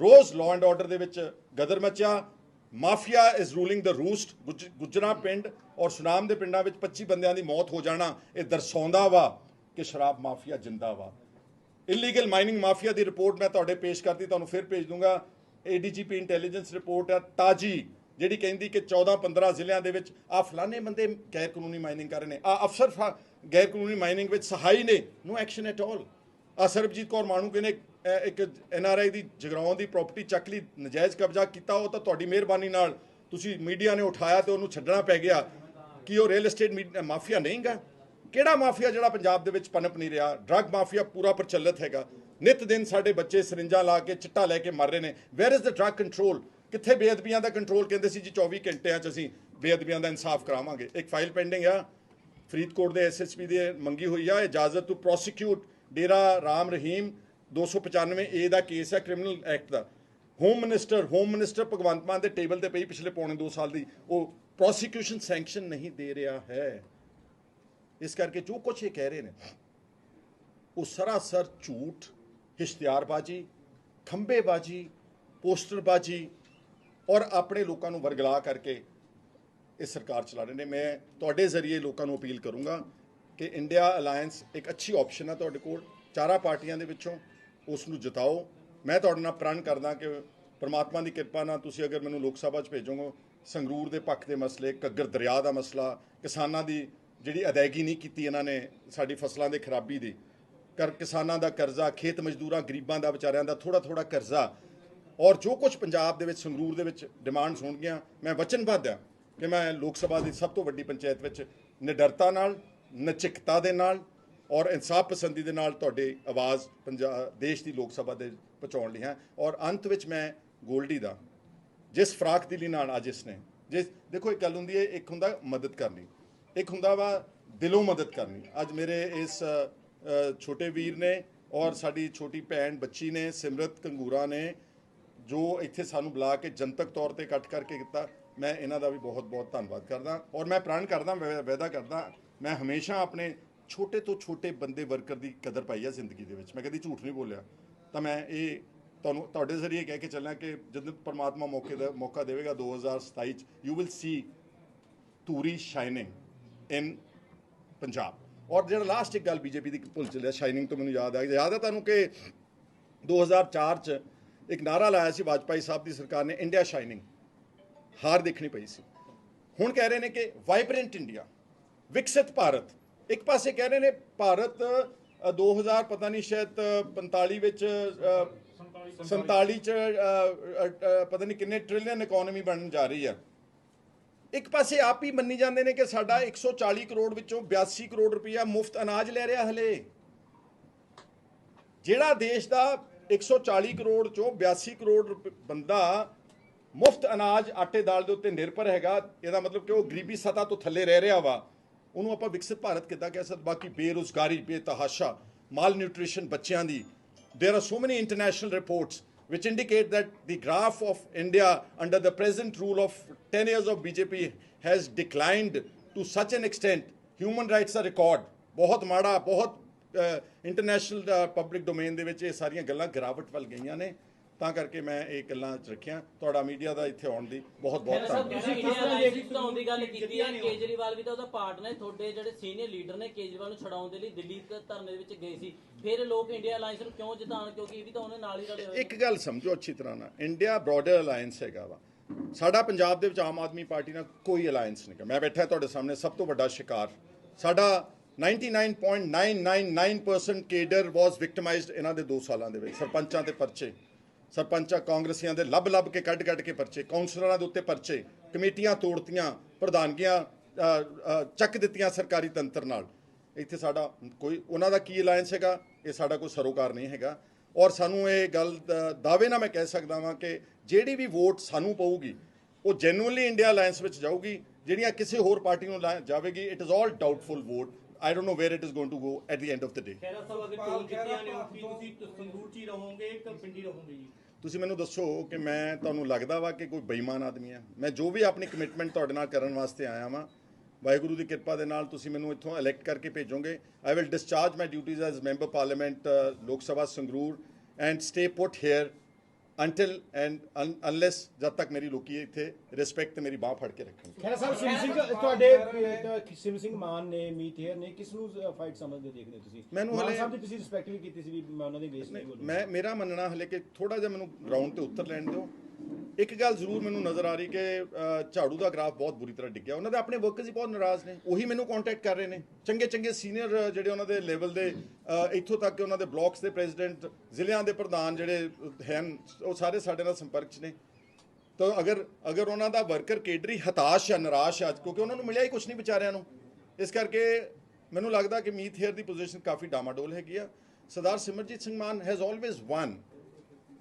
rose law and order ਦੇ ਵਿੱਚ ਗਦਰ ਮਚਿਆ, mafia is ruling the roost ਗੁਜਰਾ ਪਿੰਡ ਔਰ ਸੁਨਾਮ ਦੇ ਪਿੰਡਾਂ ਵਿੱਚ 25 ਬੰਦਿਆਂ ਦੀ ਮੌਤ ਹੋ ਜਾਣਾ, ਇਹ ਦਰਸਾਉਂਦਾ ਵਾ ਕਿ ਸ਼ਰਾਬ ਮਾਫੀਆ ਜਿੰਦਾ ਵਾ। ਇਲੀਗਲ ਮਾਈਨਿੰਗ ਮਾਫੀਆ ਦੀ ਰਿਪੋਰਟ ਮੈਂ ਤੁਹਾਡੇ ਪੇਸ਼ ਕਰਤੀ, ਤੁਹਾਨੂੰ ਫਿਰ ਭੇਜ ਦੂੰਗਾ। ਏਡੀਜੀਪੀ ਇੰਟੈਲੀਜੈਂਸ ਰਿਪੋਰਟ ਹੈ, ਤਾਜੀ, ਜਿਹੜੀ ਕਹਿੰਦੀ ਕਿ 14 15 ਜ਼ਿਲ੍ਹਿਆਂ ਦੇ ਵਿੱਚ ਆ ਫਲਾਣੇ ਬੰਦੇ ਗੈਰ ਕਾਨੂੰਨੀ ਮਾਈਨਿੰਗ ਕਰ ਰਹੇ ਨੇ। ਆ ਅਫਸਰ ਫਾ- ਗੈਰ ਕਾਨੂੰਨੀ ਮਾਈਨਿੰਗ ਵਿੱਚ ਸਹਾਈ ਨੇ ਨੋ ਐਕਸ਼ਨ ਐਟ ਆਲ ਆ ਸਰਬਜੀਤ ਕੌਰ ਮਾਣੂ ਕਹਿੰਦੇ ਇੱਕ ਐਨਆਰਆਈ ਦੀ ਜਗਰਾਉਂ ਦੀ ਪ੍ਰਾਪਰਟੀ ਚੱਕ ਲਈ, ਨਜਾਇਜ਼ ਕਬਜ਼ਾ ਕੀਤਾ, ਉਹ ਤਾਂ ਤੁਹਾਡੀ ਮਿਹਰਬਾਨੀ ਨਾਲ ਤੁਸੀਂ ਮੀਡੀਆ ਨੇ ਉਠਾਇਆ ਤੇ ਉਹਨੂੰ ਛੱਡਣਾ ਪੈ ਗਿਆ। ਕਿ ਉਹ ਰੀਅਲ ਏਸਟੇਟ ਮਾਫੀਆ ਨਹੀਂਗਾ? ਕਿਹੜਾ ਮਾਫੀਆ ਜਿਹੜਾ ਪੰਜਾਬ ਦੇ ਵਿੱਚ ਪਨਪ ਨਹੀਂ ਰਿਹਾ? ਡਰੱਗ ਮਾਫੀਆ ਪੂਰਾ ਪ੍ਰਚਲਿਤ ਹੈਗਾ। ਨਿਤ ਦਿਨ ਸਾਡੇ ਬੱਚੇ ਸਰਿੰਜਾਂ ਲਾ ਕੇ, ਚਿੱਟਾ ਲੈ ਕੇ ਮਰ ਰਹੇ ਨੇ। Where is the drug control ਕਿੱਥੇ ਬੇਅਦਬੀਆਂ ਦਾ ਕੰਟਰੋਲ ਕਹਿੰਦੇ ਸੀ ਜੀ 24 ਘੰਟਿਆਂ 'ਚ ਅਸੀਂ ਬੇਅਦਬੀਆਂ ਦਾ ਇਨਸਾਫ ਕਰਾਵਾਂਗੇ। ਇੱਕ ਫਾਈਲ ਪੈਂਡਿੰਗ ਆ। ਫਰੀਦਕੋਟ ਦੇ ਐਸਐਸਪੀ ਦੇ ਮੰਗੀ ਹੋਈ ਆ। ਇਜਾਜ਼ਤ to prosecute Dera Ram Rahim. 295 A the case ਹੈ ਕ੍ਰਿਮੀਨਲ ਐਕਟ ਦਾ। Home minister home minister Bhagwant Mann ਦੇ ਟੇਬਲ ਤੇ ਪਈ ਪਿਛਲੇ ਪੌਣੇ 2 ਸਾਲ ਦੀ। ਉਹ ਪ੍ਰੋਸੀਕਿਊਸ਼ਨ ਸੈਂਕਸ਼ਨ ਨਹੀਂ ਦੇ ਰਿਹਾ ਹੈ। ਇਸ ਕਰਕੇ ਜੋ ਕੁਛ ਇਹ ਕਹਿ ਰਹੇ ਨੇ, ਉਹ ਸਰਾਸਰ ਝੂਠ ਇਸ਼ਤਿਹਾਰਬਾਜ਼ੀ ਖੰਬੇਬਾਜ਼ੀ ਪੋਸਟਰਬਾਜ਼ੀ ਔਰ ਆਪਣੇ ਲੋਕਾਂ ਨੂੰ ਵਰਗਲਾ ਕਰਕੇ ਇਹ ਸਰਕਾਰ ਚਲਾ ਰਹੇ ਨੇ। ਮੈਂ ਤੁਹਾਡੇ ਜ਼ਰੀਏ ਲੋਕਾਂ ਨੂੰ ਅਪੀਲ ਕਰੂੰਗਾ ਕਿ ਇੰਡੀਆ ਅਲਾਈਅੰਸ ਇੱਕ ਅੱਛੀ ਆਪਸ਼ਨ ਹੈ ਤੁਹਾਡੇ ਕੋਲ। ਚਾਰਾਂ ਪਾਰਟੀਆਂ ਦੇ ਵਿੱਚੋਂ ਉਸ ਨੂੰ ਜਿਤਾਓ। ਮੈਂ ਤੁਹਾਡੇ ਨਾਲ ਪ੍ਰਣ ਕਰਦਾ ਕਿ ਪਰਮਾਤਮਾ ਦੀ ਕਿਰਪਾ ਨਾਲ ਤੁਸੀਂ ਅਗਰ ਮੈਨੂੰ ਲੋਕ ਸਭਾ 'ਚ ਭੇਜੋਗੇ, ਸੰਗਰੂਰ ਦੇ ਪੱਖ ਦੇ ਮਸਲੇ, ਘੱਗਰ ਦਰਿਆ ਦਾ ਮਸਲਾ, ਕਿਸਾਨਾਂ ਦੀ ਜਿਹੜੀ ਅਦਾਇਗੀ ਨਹੀਂ ਕੀਤੀ ਇਹਨਾਂ ਨੇ ਸਾਡੀ ਫਸਲਾਂ ਦੇ ਖਰਾਬੀ ਦੀ, ਕਰ ਕਿਸਾਨਾਂ ਦਾ ਕਰਜ਼ਾ, ਖੇਤ ਮਜ਼ਦੂਰਾਂ, ਗਰੀਬਾਂ ਦਾ, ਵਿਚਾਰਿਆਂ ਦਾ ਥੋੜਾ ਥੋੜਾ ਕਰਜ਼ਾ ਔਰ ਜੋ ਕੁਝ ਪੰਜਾਬ ਦੇ ਵਿੱਚ, ਸੰਗਰੂਰ ਦੇ ਵਿੱਚ ਡਿਮਾਂਡਸ ਹੋਣਗੀਆਂ, ਮੈਂ ਵਚਨਬੱਧ ਹਾਂ ਕਿ ਮੈਂ ਲੋਕ ਸਭਾ ਦੀ ਸਭ ਤੋਂ ਵੱਡੀ ਪੰਚਾਇਤ ਵਿੱਚ ਨਿਡਰਤਾ ਨਾਲ, ਨਚਿਕਤਾ ਦੇ ਨਾਲ ਔਰ ਇਨਸਾਫ ਪਸੰਦੀ ਦੇ ਨਾਲ ਤੁਹਾਡੀ ਆਵਾਜ਼ ਪੰਜਾਬ ਦੇਸ਼ ਦੀ ਲੋਕ ਸਭਾ ਦੇ ਪਹੁੰਚਾਉਣ ਲਈ ਹਾਂ। ਔਰ ਅੰਤ ਵਿੱਚ ਮੈਂ ਗੋਲਡੀ ਦਾ, ਜਿਸ ਫਰਾਕ ਦਿਲੀ ਨਾਲ ਅੱਜ ਇਸਨੇ ਜਿਸ, ਦੇਖੋ ਇੱਕ ਗੱਲ ਹੁੰਦੀ ਹੈ, ਇੱਕ ਹੁੰਦਾ ਮਦਦ ਕਰਨੀ, ਇੱਕ ਹੁੰਦਾ ਵਾ ਦਿਲੋਂ ਮਦਦ ਕਰਨੀ। ਅੱਜ ਮੇਰੇ ਇਸ ਛੋਟੇ ਵੀਰ ਨੇ ਔਰ ਸਾਡੀ ਛੋਟੀ ਭੈਣ ਬੱਚੀ ਨੇ, ਸਿਮਰਤ ਕੰਗੂਰਾ ਨੇ, ਜੋ ਇੱਥੇ ਸਾਨੂੰ ਬੁਲਾ ਕੇ ਜਨਤਕ ਤੌਰ ਤੇ ਇਕੱਠ ਕਰਕੇ ਕੀਤਾ, ਮੈਂ ਇਹਨਾਂ ਦਾ ਵੀ ਬਹੁਤ ਬਹੁਤ ਧੰਨਵਾਦ ਕਰਦਾ। ਔਰ ਮੈਂ ਪ੍ਰਣ ਕਰਦਾ, ਵੈ- ਵਾਅਦਾ ਕਰਦਾ, ਮੈਂ ਹਮੇਸ਼ਾ ਆਪਣੇ ਛੋਟੇ ਤੋਂ ਛੋਟੇ ਬੰਦੇ ਵਰਕਰ ਦੀ ਕਦਰ ਪਾਈ ਆ ਜ਼ਿੰਦਗੀ ਦੇ ਵਿੱਚ। ਮੈਂ ਕਦੀ ਝੂਠ ਨਹੀਂ ਬੋਲਿਆ। ਤਾਂ ਮੈਂ ਇਹ ਤੁਹਾਨੂੰ, ਤੁਹਾਡੇ ਜ਼ਰੀਏ ਕਹਿ ਕੇ ਚੱਲਾਂ ਕਿ ਜਦੋਂ ਪਰਮਾਤਮਾ ਮੌਕੇ ਦਾ, ਮੌਕਾ ਦੇਵੇਗਾ 2027 ਚ ਯੂ ਵਿਲ ਸੀ ਤੂਰੀ ਸ਼ਾਈਨਿੰਗ ਇਨ ਪੰਜਾਬ। ਔਰ ਜਿਹੜਾ ਲਾਸਟ ਇੱਕ ਗੱਲ ਬੀਜੇਪੀ ਦੀ ਭੁੱਲ ਚੱਲਿਆ ਸ਼ਾਈਨਿੰਗ ਤੋਂ ਮੈਨੂੰ ਯਾਦ ਆ ਗਿਆ। ਯਾਦ ਹੈ ਤੁਹਾਨੂੰ ਕਿ 2004 ਚ ਇੱਕ ਨਾਰਾ ਲਾਇਆ ਸੀ ਵਾਜਪਾਈ ਸਾਹਿਬ ਦੀ ਸਰਕਾਰ ਨੇ ਇੰਡੀਆ ਸ਼ਾਈਨਿੰਗ ਹਾਰ ਦੇਖਣੀ ਪਈ ਸੀ। ਹੁਣ ਕਹਿ ਰਹੇ ਨੇ ਕਿ ਵਾਈਬ੍ਰੈਂਟ ਇੰਡੀਆ ਵਿਕਸਿਤ ਭਾਰਤ ਇੱਕ ਪਾਸੇ ਕਹਿ ਰਹੇ ਨੇ ਭਾਰਤ ਅ, 2000 ਪਤਾ ਨਹੀਂ ਸ਼ਾਇਦ ਅ, 45 ਵਿੱਚ ਅ, 47 ਚ ਪਤਾ ਨਹੀਂ ਕਿੰਨੇ ਟ੍ਰਿਲੀਅਨ ਇਕਨੋਮੀ ਬਣਨ ਜਾ ਰਹੀ ਹੈ ਇੱਕ ਪਾਸੇ ਆਪ ਹੀ ਮੰਨੀ ਜਾਂਦੇ ਨੇ ਕਿ ਸਾਡਾ 140 ਕਰੋੜ ਵਿੱਚੋਂ 82 ਕਰੋੜ ਰੁਪਇਆ ਮੁਫਤ ਅਨਾਜ ਲੈ ਰਿਹਾ ਹਲੇ। ਜਿਹੜਾ ਦੇਸ਼ ਦਾ 140 ਕਰੋੜ ਚੋਂ 82 ਕਰੋੜ ਰੁਪ- ਬੰਦਾ ਮੁਫਤ ਅਨਾਜ ਆਟੇ ਦਾਲ ਦੇ ਉੱਤੇ ਨਿਰਭਰ ਹੈਗਾ ਇਹਦਾ ਮਤਲਬ ਕਿ ਉਹ ਗਰੀਬੀ ਸਤਾ ਤੋਂ ਥੱਲੇ ਰਹਿ ਰਿਹਾ ਵਾ। ਉਹਨੂੰ ਆਪਾਂ ਵਿਕਸਿਤ ਭਾਰਤ ਕਿੱਦਾਂ ਕਹਿ ਸਕਦੇ ਬਾਕੀ ਬੇਰੁਜ਼ਗਾਰੀ ਬੇਤਹਾਸ਼ਾ ਮਾਲ ਨਿਊਟ੍ਰੀਸ਼ਨ ਬੱਚਿਆਂ ਦੀ there are so many international reports which indicate that the graph of India under the present rule of 10 years of BJP has declined to such an extent. Human rights are record. ਬਹੁਤ ਮਾੜਾ ਬਹੁਤ international public domain ਦੇ ਵਿੱਚ ਇਹ ਸਾਰੀਆਂ ਗੱਲਾਂ ਗਿਰਾਵਟ ਵੱਲ ਗਈਆਂ ਨੇ ਤਾਂ ਕਰਕੇ ਮੈਂ ਇਹ ਗੱਲਾਂ ਚ ਰੱਖੀਆਂ। ਤੁਹਾਡਾ ਮੀਡੀਆ ਦਾ ਇੱਥੇ ਆਉਣ ਦੀ ਬਹੁਤ ਬਹੁਤ ਧੰਨਵਾਦ। ਤੁਸੀਂ ਇੰਡੀਆ ਅਲਾਈਅੰਸ ਘਟਾਉਣ ਦੀ ਗੱਲ ਕੀਤੀ ਹੈ ਕੇਜਰੀਵਾਲ ਵੀ ਤਾਂ ਉਹਦਾ ਪਾਰਟ ਨੇ ਤੁਹਾਡੇ ਜਿਹੜੇ ਸੀਨੀਅਰ ਲੀਡਰ ਨੇ ਕੇਜਰੀਵਾਲ ਨੂੰ ਛਡਾਉਣ ਦੇ ਲਈ ਦਿੱਲੀ ਧ- ਧਰਨੇ ਦੇ ਵਿੱਚ ਗਏ ਸੀ। ਫਿਰ ਲੋਕ ਇੰਡੀਆ ਅਲਾਈਅੰਸ ਨੂੰ ਕਿਉਂ ਜਿਤਾਣ ਕਿਉਂਕਿ ਇਹ ਵੀ ਤਾਂ ਉਹਨੇ ਨਾਲ ਹੀ ਰਲੇ ਹੋਏ। ਇੱਕ ਗੱਲ ਸਮਝੋ ਅੱਛੀ ਤਰ੍ਹਾਂ ਨਾਲ ਇੰਡੀਆ ਬ੍ਰੌਡਰ ਅਲਾਈਅੰਸ ਹੈਗਾ ਵਾ। ਸਾਡਾ ਪੰਜਾਬ ਦੇ ਵਿੱਚ ਆਮ ਆਦਮੀ ਪਾਰਟੀ ਨਾਲ ਕੋਈ ਅਲਾਈਅੰਸ ਨਹੀਂ ਹੈ ਮੈਂ ਬੈਠਾ ਤੁਹਾਡੇ ਸਾਹਮਣੇ ਸਭ ਤੋਂ ਵੱਡਾ ਸ਼ਿਕਾਰ। ਸਾਡਾ 99.999% ਕੇਡਰ ਵਾਸ ਵਿਕਟਮਾਈਜ਼ਡ ਇਹਨਾਂ ਦੇ 2 ਸਾਲਾਂ ਦੇ ਵਿੱਚ ਸਰਪੰਚਾਂ ਤੇ ਪਰਚੇ। ਸਰਪੰਚਾਂ ਕਾਂਗਰਸੀਆਂ ਦੇ ਲੱਭ ਲੱਭ ਕੇ ਕੱਢ ਕੱਢ ਕੇ ਪਰਚੇ ਕਾਉਂਸਲਰਾਂ ਦੇ ਉੱਤੇ ਪਰਚੇ, ਕਮੇਟੀਆਂ ਤੋੜਤੀਆਂ, ਪ੍ਰਧਾਨਗੀਆਂ ਚੱਕ ਦਿੱਤੀਆਂ ਸਰਕਾਰੀ ਤੰਤਰ ਨਾਲ। ਇੱਥੇ ਸਾਡਾ ਕੋਈ, ਉਹਨਾਂ ਦਾ ਕੀ ਅਲਾਈਅੰਸ ਹੈਗਾ? ਇਹ ਸਾਡਾ ਕੋਈ ਸਰੋਕਾਰ ਨਹੀਂ ਹੈਗਾ। ਔਰ ਸਾਨੂੰ ਇਹ ਗੱਲ ਦਾ- ਦਾਅਵੇ ਨਾਲ ਮੈਂ ਕਹਿ ਸਕਦਾ ਵਾਂ ਕਿ ਜਿਹੜੀ ਵੀ ਵੋਟ ਸਾਨੂੰ ਪਊਗੀ, ਉਹ ਜੈਨੂਇਨਲੀ ਇੰਡੀਆ ਅਲਾਈਅੰਸ ਵਿੱਚ ਜਾਊਗੀ। ਜਿਹੜੀਆਂ ਕਿਸੇ ਹੋਰ ਪਾਰਟੀ ਨੂੰ ਲਾ- ਜਾਵੇਗੀ it is all doubtful vote I don't know where it is going to go at the end of the day Khaira Sahib ਅਗਰ ਚੋਣ ਜਿੱਤੀਆਂ ਨੇ ਤੁਸੀਂ ਸੰਗਰੂਰ ਚ ਰਹੋਗੇ ਕਿ ਪਿੰਡੀ ਰਹੋਗੇ ਜੀ? ਤੁਸੀਂ ਮੈਨੂੰ ਦੱਸੋ ਕਿ ਮੈਂ ਤੁਹਾਨੂੰ ਲੱਗਦਾ ਵਾ ਕਿ ਕੋਈ ਬੇਈਮਾਨ ਆਦਮੀ ਆ ਮੈਂ ਜੋ ਵੀ ਆਪਣੀ ਕਮਿਟਮੈਂਟ ਤੁਹਾਡੇ ਨਾਲ ਕਰਨ ਵਾਸਤੇ ਆਇਆ ਵਾਂ, ਵਾਹਿਗੁਰੂ ਦੀ ਕਿਰਪਾ ਦੇ ਨਾਲ ਤੁਸੀਂ ਮੈਨੂੰ ਇੱਥੋਂ ਇਲੈਕਟ ਕਰਕੇ ਭੇਜੋਗੇ। I will discharge my duties as member parliament Lok Sabha Sangrur and stay put here until and unless ਜਦ ਤੱਕ ਮੇਰੀ ਲੋਕੀ ਇੱਥੇ ਰਿਸਪੈਕਟ ਤੇ ਮੇਰੀ ਬਾਹ ਫੜ ਕੇ ਰੱਖਣ ਖੈਰਾ ਸਾਹਿਬ ਸਿਮ ਸਿੰਘ ਤੁਹਾਡੇ ਸਿਮ ਸਿੰਘ ਮਾਨ ਨੇ ਹੇਅਰ ਨੇ ਕਿਸ ਨੂੰ ਫਾਈਟ ਸਮਝਦੇ ਦੇਖਦੇ ਤੁਸੀਂ ਮੈਨੂੰ ਮਾਨ ਹਲੇ- ਸਾਹਿਬ ਦੀ ਤੁਸੀਂ ਰਿਸਪੈਕਟ ਵੀ ਕੀਤੀ ਸੀ ਵੀ ਮੈਂ ਉਹਨਾਂ ਦੇ ਬੇਸ ਨਹੀਂ ਬੋਲੂੰ ਮੈਂ ਮੇਰਾ ਮੰਨਣਾ ਹਲੇ ਕਿ ਥੋੜਾ ਜਿਹਾ ਮੈਨੂੰ ਗਰਾਊਂਡ ਤੇ ਉਤਰ ਲੈਣ ਦਿਓ ਇੱਕ ਗੱਲ ਜ਼ਰੂਰ ਮੈਨੂੰ ਨਜ਼ਰ ਆ ਰਹੀ ਕਿ ਝਾੜੂ ਦਾ ਗ੍ਰਾਫ ਬਹੁਤ ਬੁਰੀ ਤਰ੍ਹਾਂ ਡਿੱਗਿਆ। ਉਹਨਾਂ ਦੇ ਆਪਣੇ ਵਰਕਰਸ ਹੀ ਬਹੁਤ ਨਾਰਾਜ਼ ਨੇ। ਉਹੀ ਮੈਨੂੰ ਕੰਟੈਕਟ ਕਰ ਰਹੇ ਨੇ। ਚੰਗੇ ਚੰਗੇ ਸੀਨੀਅਰ ਜਿਹੜੇ ਉਹਨਾਂ ਦੇ ਲੈਵਲ ਦੇ ਇੱਥੋਂ ਤੱਕ ਕਿ ਉਹਨਾਂ ਦੇ ਬਲਾਕਸ ਦੇ ਪ੍ਰੈਜ਼ੀਡੈਂਟ ਜ਼ਿਲ੍ਹਿਆਂ ਦੇ ਪ੍ਰਧਾਨ ਜਿਹੜੇ ਹਨ, ਉਹ ਸਾਰੇ ਸਾਡੇ ਨਾਲ ਸੰਪਰਕ 'ਚ ਨੇ। ਤਾਂ ਅਗਰ ਅਗਰ ਉਹਨਾਂ ਦਾ ਵਰਕਰ ਕੇਡਰੀ ਹਤਾਸ਼ ਜਾਂ ਨਿਰਾਸ਼ ਆ, ਕਿਉਂਕਿ ਉਹਨਾਂ ਨੂੰ ਮਿਲਿਆ ਹੀ ਕੁਝ ਨਹੀਂ ਵਿਚਾਰਿਆਂ ਨੂੰ। ਇਸ ਕਰਕੇ ਮੈਨੂੰ ਲੱਗਦਾ ਕਿ ਮੀਤ ਹੇਅਰ ਦੀ ਪੋਜੀਸ਼ਨ ਕਾਫੀ ਡਾਮਾਡੋਲ ਹੈਗੀ ਆ। Sardar Simranjit Singh Mann has always won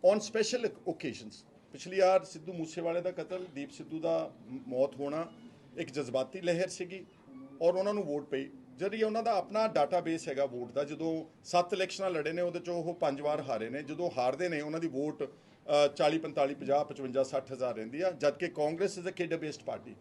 on special occasions ਪਿਛਲੀ ਵਾਰ ਸਿੱਧੂ ਮੂਸੇਵਾਲੇ ਦਾ ਕਤਲ ਦੀਪ ਸਿੱਧੂ ਦਾ ਮੌਤ ਹੋਣਾ ਇੱਕ ਜਜ਼ਬਾਤੀ ਲਹਿਰ ਸੀਗੀ ਔਰ ਉਹਨਾਂ ਨੂੰ ਵੋਟ ਪਈ। ਜਿਹੜੀ ਉਹਨਾਂ ਦਾ ਆਪਣਾ ਡਾਟਾਬੇਸ ਹੈਗਾ ਵੋਟ ਦਾ ਜਦੋਂ ਸੱਤ ਇਲੈਕਸ਼ਨਾਂ ਲੜੇ ਨੇ ਉਹਦੇ ਚੋਂ ਉਹ ਪੰਜ ਵਾਰ ਹਾਰੇ ਨੇ। ਜਦੋਂ ਹਾਰਦੇ ਨੇ ਉਹਨਾਂ ਦੀ ਵੋਟ ਅ, 40 45 50 55 60 ਹਜ਼ਾਰ ਰਹਿੰਦੀ ਆ ਜਦਕਿ Congress is a cadre based party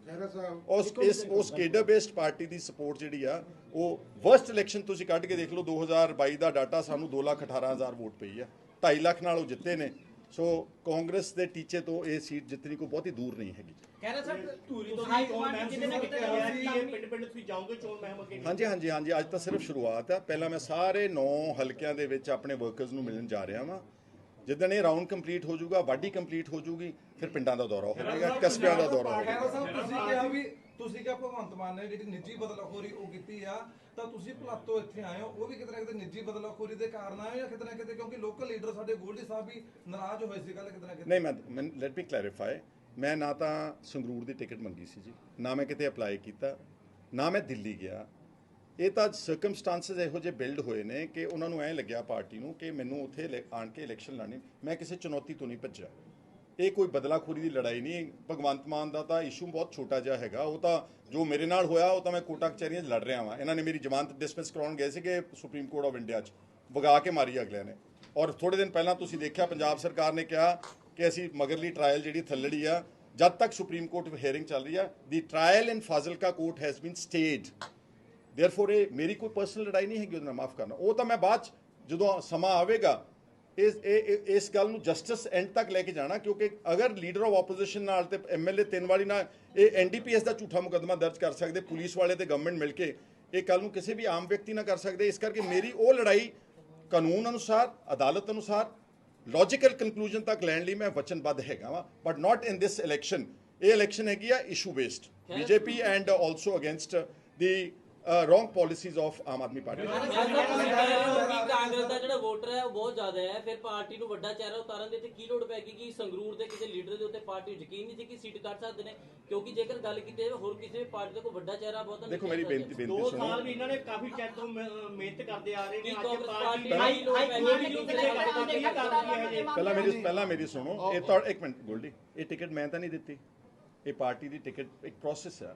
ਉਸ ਇਸ ਉਸ ਕੇਡਰ ਬੇਸਡ ਪਾਰਟੀ ਦੀ ਸਪੋਰਟ ਜਿਹੜੀ ਆ ਉਹ ਵਰਸਟ ਇਲੈਕਸ਼ਨ ਤੁਸੀਂ ਕੱਢ ਕੇ ਦੇਖ ਲਓ 2022 ਦਾ ਡਾਟਾ ਸਾਨੂੰ 2 ਲੱਖ 18 ਹਜ਼ਾਰ ਵੋਟ ਪਈ ਆ। 2.5 ਲੱਖ ਨਾਲ ਉਹ ਜਿੱਤੇ ਨੇ। ਸੋ ਕਾਂਗਰਸ ਦੇ ਟੀਚੇ ਤੋਂ ਇਹ ਸੀਟ ਜਿੱਤਣੀ ਕੋਈ ਬਹੁਤੀ ਦੂਰ ਨਹੀਂ ਹੈਗੀ। ਖੈਰਾ ਸਾਹਿਬ ਧੂਰੀ ਤੋਂ ਵੀ ਚੋਣ ਮਹਿਮ ਕਿਤੇ ਨਾ ਕਿਤੇ ਹੋਇਆ ਕਿ ਇਹ ਪਿੰਡ ਪਿੰਡ ਤੁਸੀਂ ਜਾਓਗੇ ਚੋਣ ਮਹਿਮ ਅੱਗੇ? ਹਾਂਜੀ ਹਾਂਜੀ ਹਾਂਜੀ ਅੱਜ ਤਾਂ ਸਿਰਫ ਸ਼ੁਰੂਆਤ ਆ। ਪਹਿਲਾਂ ਮੈਂ ਸਾਰੇ 9 ਹਲਕਿਆਂ ਦੇ ਵਿੱਚ ਆਪਣੇ ਵਰਕਰਸ ਨੂੰ ਮਿਲਣ ਜਾ ਰਿਹਾ ਵਾਂ। ਜਿੱਦਣ ਇਹ ਰਾਉਂਡ ਕੰਪਲੀਟ ਹੋ ਜਾਊਗਾ ਵਾਢੀ ਕੰਪਲੀਟ ਹੋ ਜਾਊਗੀ ਫਿਰ ਪਿੰਡਾਂ ਦਾ ਦੌਰਾ ਹੋਵੇਗਾ ਕਸਬਿਆਂ ਦਾ ਦੌਰਾ ਹੋਵੇਗਾ ਖੈਰਾ ਸਾਹਿਬ ਤੁਸੀਂ ਕਿਹਾ ਵੀ ਤੁਸੀਂ ਕਿਹਾ ਭਗਵੰਤ ਮਾਨ ਨੇ ਜਿਹੜੀ ਨਿੱਜੀ ਬਦਲਾਖੋਰੀ ਉਹ ਕੀਤੀ ਆ, ਤਾਂ ਤੁਸੀਂ ਭਲਾਤੋ ਇੱਥੇ ਆਏ ਹੋ, ਉਹ ਵੀ ਕਿਤੇ ਨਾ ਕਿਤੇ ਨਿੱਜੀ ਬਦਲਾਖੋਰੀ ਦੇ ਕਾਰਨ ਆਏ ਹੋ ਜਾਂ ਕਿਤੇ ਨਾ ਕਿਤੇ ਕਿਉਂਕਿ ਲੋਕਲ ਲੀਡਰ ਸਾਡੇ ਗੋਲਡੀ ਸਾਹਿਬ ਵੀ ਨਾਰਾਜ਼ ਹੋਏ ਸੀ ਗੱਲ ਕਿਤੇ ਨਾ ਕਿਤੇ? ਨਹੀਂ, ਮੈਂ ਲੈਟ ਮੀ ਕਲੈਰੀਫਾਈ ਮੈਂ ਨਾ ਤਾਂ ਸੰਗਰੂਰ ਦੀ ਟਿਕਟ ਮੰਗੀ ਸੀ ਜੀ, ਨਾ ਮੈਂ ਕਿਤੇ ਅਪਲਾਈ ਕੀਤਾ, ਨਾ ਮੈਂ ਦਿੱਲੀ ਗਿਆ। ਇਹ ਤਾਂ ਸਰਕਮਸਟੈਂਸਸ ਇਹੋ ਜਿਹੇ ਬਿਲਡ ਹੋਏ ਨੇ ਕਿ ਉਹਨਾਂ ਨੂੰ ਐਂ ਲੱਗਿਆ ਪਾਰਟੀ ਨੂੰ ਕਿ ਮੈਨੂੰ ਉੱਥੇ ਆਣ ਕੇ ਇਲੈਕਸ਼ਨ ਲੜਨੀ, ਮੈਂ ਕਿਸੇ ਚੁਣੌਤੀ ਤੋਂ ਨਹੀਂ ਭੱਜਿਆ। ਇਹ ਕੋਈ ਬਦਲਾਖੋਰੀ ਦੀ ਲੜਾਈ ਨਹੀਂ, ਭਗਵੰਤ ਮਾਨ ਦਾ ਤਾਂ ਇਸ਼ੂ ਬਹੁਤ ਛੋਟਾ ਜਿਹਾ ਹੈਗਾ। ਉਹ ਤਾਂ ਜੋ ਮੇਰੇ ਨਾਲ ਹੋਇਆ, ਉਹ ਤਾਂ ਮੈਂ ਕੋਟਾ ਕਚਹਿਰੀਆਂ 'ਚ ਲੜ ਰਿਹਾ ਵਾਂ। ਇਹਨਾਂ ਨੇ ਮੇਰੀ ਜ਼ਮਾਨਤ ਡਿਸਮਿਸ ਕਰਾਉਣ ਗਏ ਸੀਗੇ ਸੁਪਰੀਮ ਕੋਰਟ ਆਫ ਇੰਡੀਆ 'ਚ, ਵਗਾ ਕੇ ਮਾਰੀ ਅਗਲਿਆਂ ਨੇ। ਔਰ ਥੋੜੇ ਦਿਨ ਪਹਿਲਾਂ ਤੁਸੀਂ ਦੇਖਿਆ, ਪੰਜਾਬ ਸਰਕਾਰ ਨੇ ਕਿਹਾ ਕਿ ਅਸੀਂ ਮਗਰਲੀ ਟ੍ਰਾਇਲ ਜਿਹੜੀ ਥੱਲੜੀ ਆ, ਜਦ ਤੱਕ ਸੁਪਰੀਮ ਕੋਰਟ ਹੀਅਰਿੰਗ ਚੱਲ ਰਹੀ ਆ the trial in Fazilka court has been stayed therefore ਇਹ ਮੇਰੀ ਕੋਈ ਪਰਸਨਲ ਲੜਾਈ ਨਹੀਂ ਹੈਗੀ, ਉਹਦੇ ਨਾਲ ਮਾਫ ਕਰਨਾ। ਉਹ ਤਾਂ ਮੈਂ ਬਾਅਦ 'ਚ ਜਦੋਂ ਸਮਾਂ ਆਵੇਗਾ ਇਸ ਇਹ ਇਸ ਗੱਲ ਨੂੰ ਜਸਟਿਸ ਐਂਡ ਤੱਕ ਲੈ ਕੇ ਜਾਣਾ ਕਿਉਂਕਿ ਅਗਰ ਲੀਡਰ ਆਫ ਆਪੋਜੀਸ਼ਨ ਨਾਲ ਤੇ ਐਮਐਲਏ ਤਿੰਨ ਵਾਲੀ ਨਾਲ ਇਹ ਐਨਡੀਪੀਐਸ ਦਾ ਝੂਠਾ ਮੁਕੱਦਮਾ ਦਰਜ ਕਰ ਸਕਦੇ ਪੁਲਿਸ ਵਾਲੇ ਤੇ ਗਵਰਨਮੈਂਟ ਮਿਲ ਕੇ ਇਹ ਕੱਲ ਨੂੰ ਕਿਸੇ ਵੀ ਆਮ ਵਿਅਕਤੀ ਨਾਲ ਕਰ ਸਕਦੇ ਇਸ ਕਰਕੇ ਮੇਰੀ ਉਹ ਲੜਾਈ ਕਾਨੂੰਨ ਅਨੁਸਾਰ ਅਦਾਲਤ ਅਨੁਸਾਰ ਲੌਜੀਕਲ ਕੰਕਲੂਜਨ ਤੱਕ ਲੈਣ ਲਈ ਮੈਂ ਵਚਨਬੱਧ ਹੈਗਾ ਵਾਂ but not in this election ਇਹ ਇਲੈਕਸ਼ਨ ਹੈਗੀ ਆ issue based BJP and also against the wrong policies of Aam Aadmi party Congress ਦਾ ਜਿਹੜਾ ਵੋਟਰ ਹੈ ਉਹ ਬਹੁਤ ਜ਼ਿਆਦਾ ਹੈ ਫਿਰ ਪਾਰਟੀ ਨੂੰ ਵੱਡਾ ਚਿਹਰਾ ਉਤਾਰਨ ਦੇ ਤੇ ਕੀ ਲੋੜ ਪੈ ਗਈ ਕਿ ਸੰਗਰੂਰ ਦੇ ਕਿਸੇ ਲੀਡਰ ਦੇ ਉੱਤੇ ਪਾਰਟੀ ਨੂੰ ਯਕੀਨ ਨਹੀਂ ਸੀ ਕਿ ਸੀਟ ਕੱਢ ਸਕਦੇ ਨੇ? ਕਿਉਂਕਿ ਜੇਕਰ ਗੱਲ ਕੀਤੀ ਜਾਵੇ ਹੋਰ ਕਿਸੇ ਵੀ ਪਾਰਟੀ ਦਾ ਕੋਈ ਵੱਡਾ ਚਿਹਰਾ ਬਹੁਤ ਦੇਖੋ ਮੇਰੀ ਬੇਨਤੀ ਬੇਨਤੀ ਦੋ ਸੁਣੋ। ਸਾਲ ਵੀ ਇਹਨਾਂ ਨੇ ਕਾਫੀ ਚਿਰ ਤੋਂ ਮਿਹਨਤ ਕਰਦੇ ਆ ਰਹੇ ਨੇ ਅੱਜ ਪਾਰਟੀ ਹਾਈ ਕੋਰਟ ਦੀ ਗੱਲ ਕਰਦੇ ਕੀ ਕਰਦੀ ਹੈ ਜੀ। ਪਹਿਲਾਂ ਮੇਰੀ ਪਹਿਲਾਂ ਮੇਰੀ ਸੁਣੋ। ਇਹ ਤਾਂ ਇੱਕ ਮਿੰਟ ਗੋਲਡੀ ਇਹ ਟਿਕਟ ਮੈਂ ਤਾਂ ਨਹੀਂ ਦਿੱਤੀ। ਇਹ ਪਾਰਟੀ ਦੀ ਟਿਕਟ ਇੱਕ ਪ੍ਰੋਸੈਸ ਹੈ।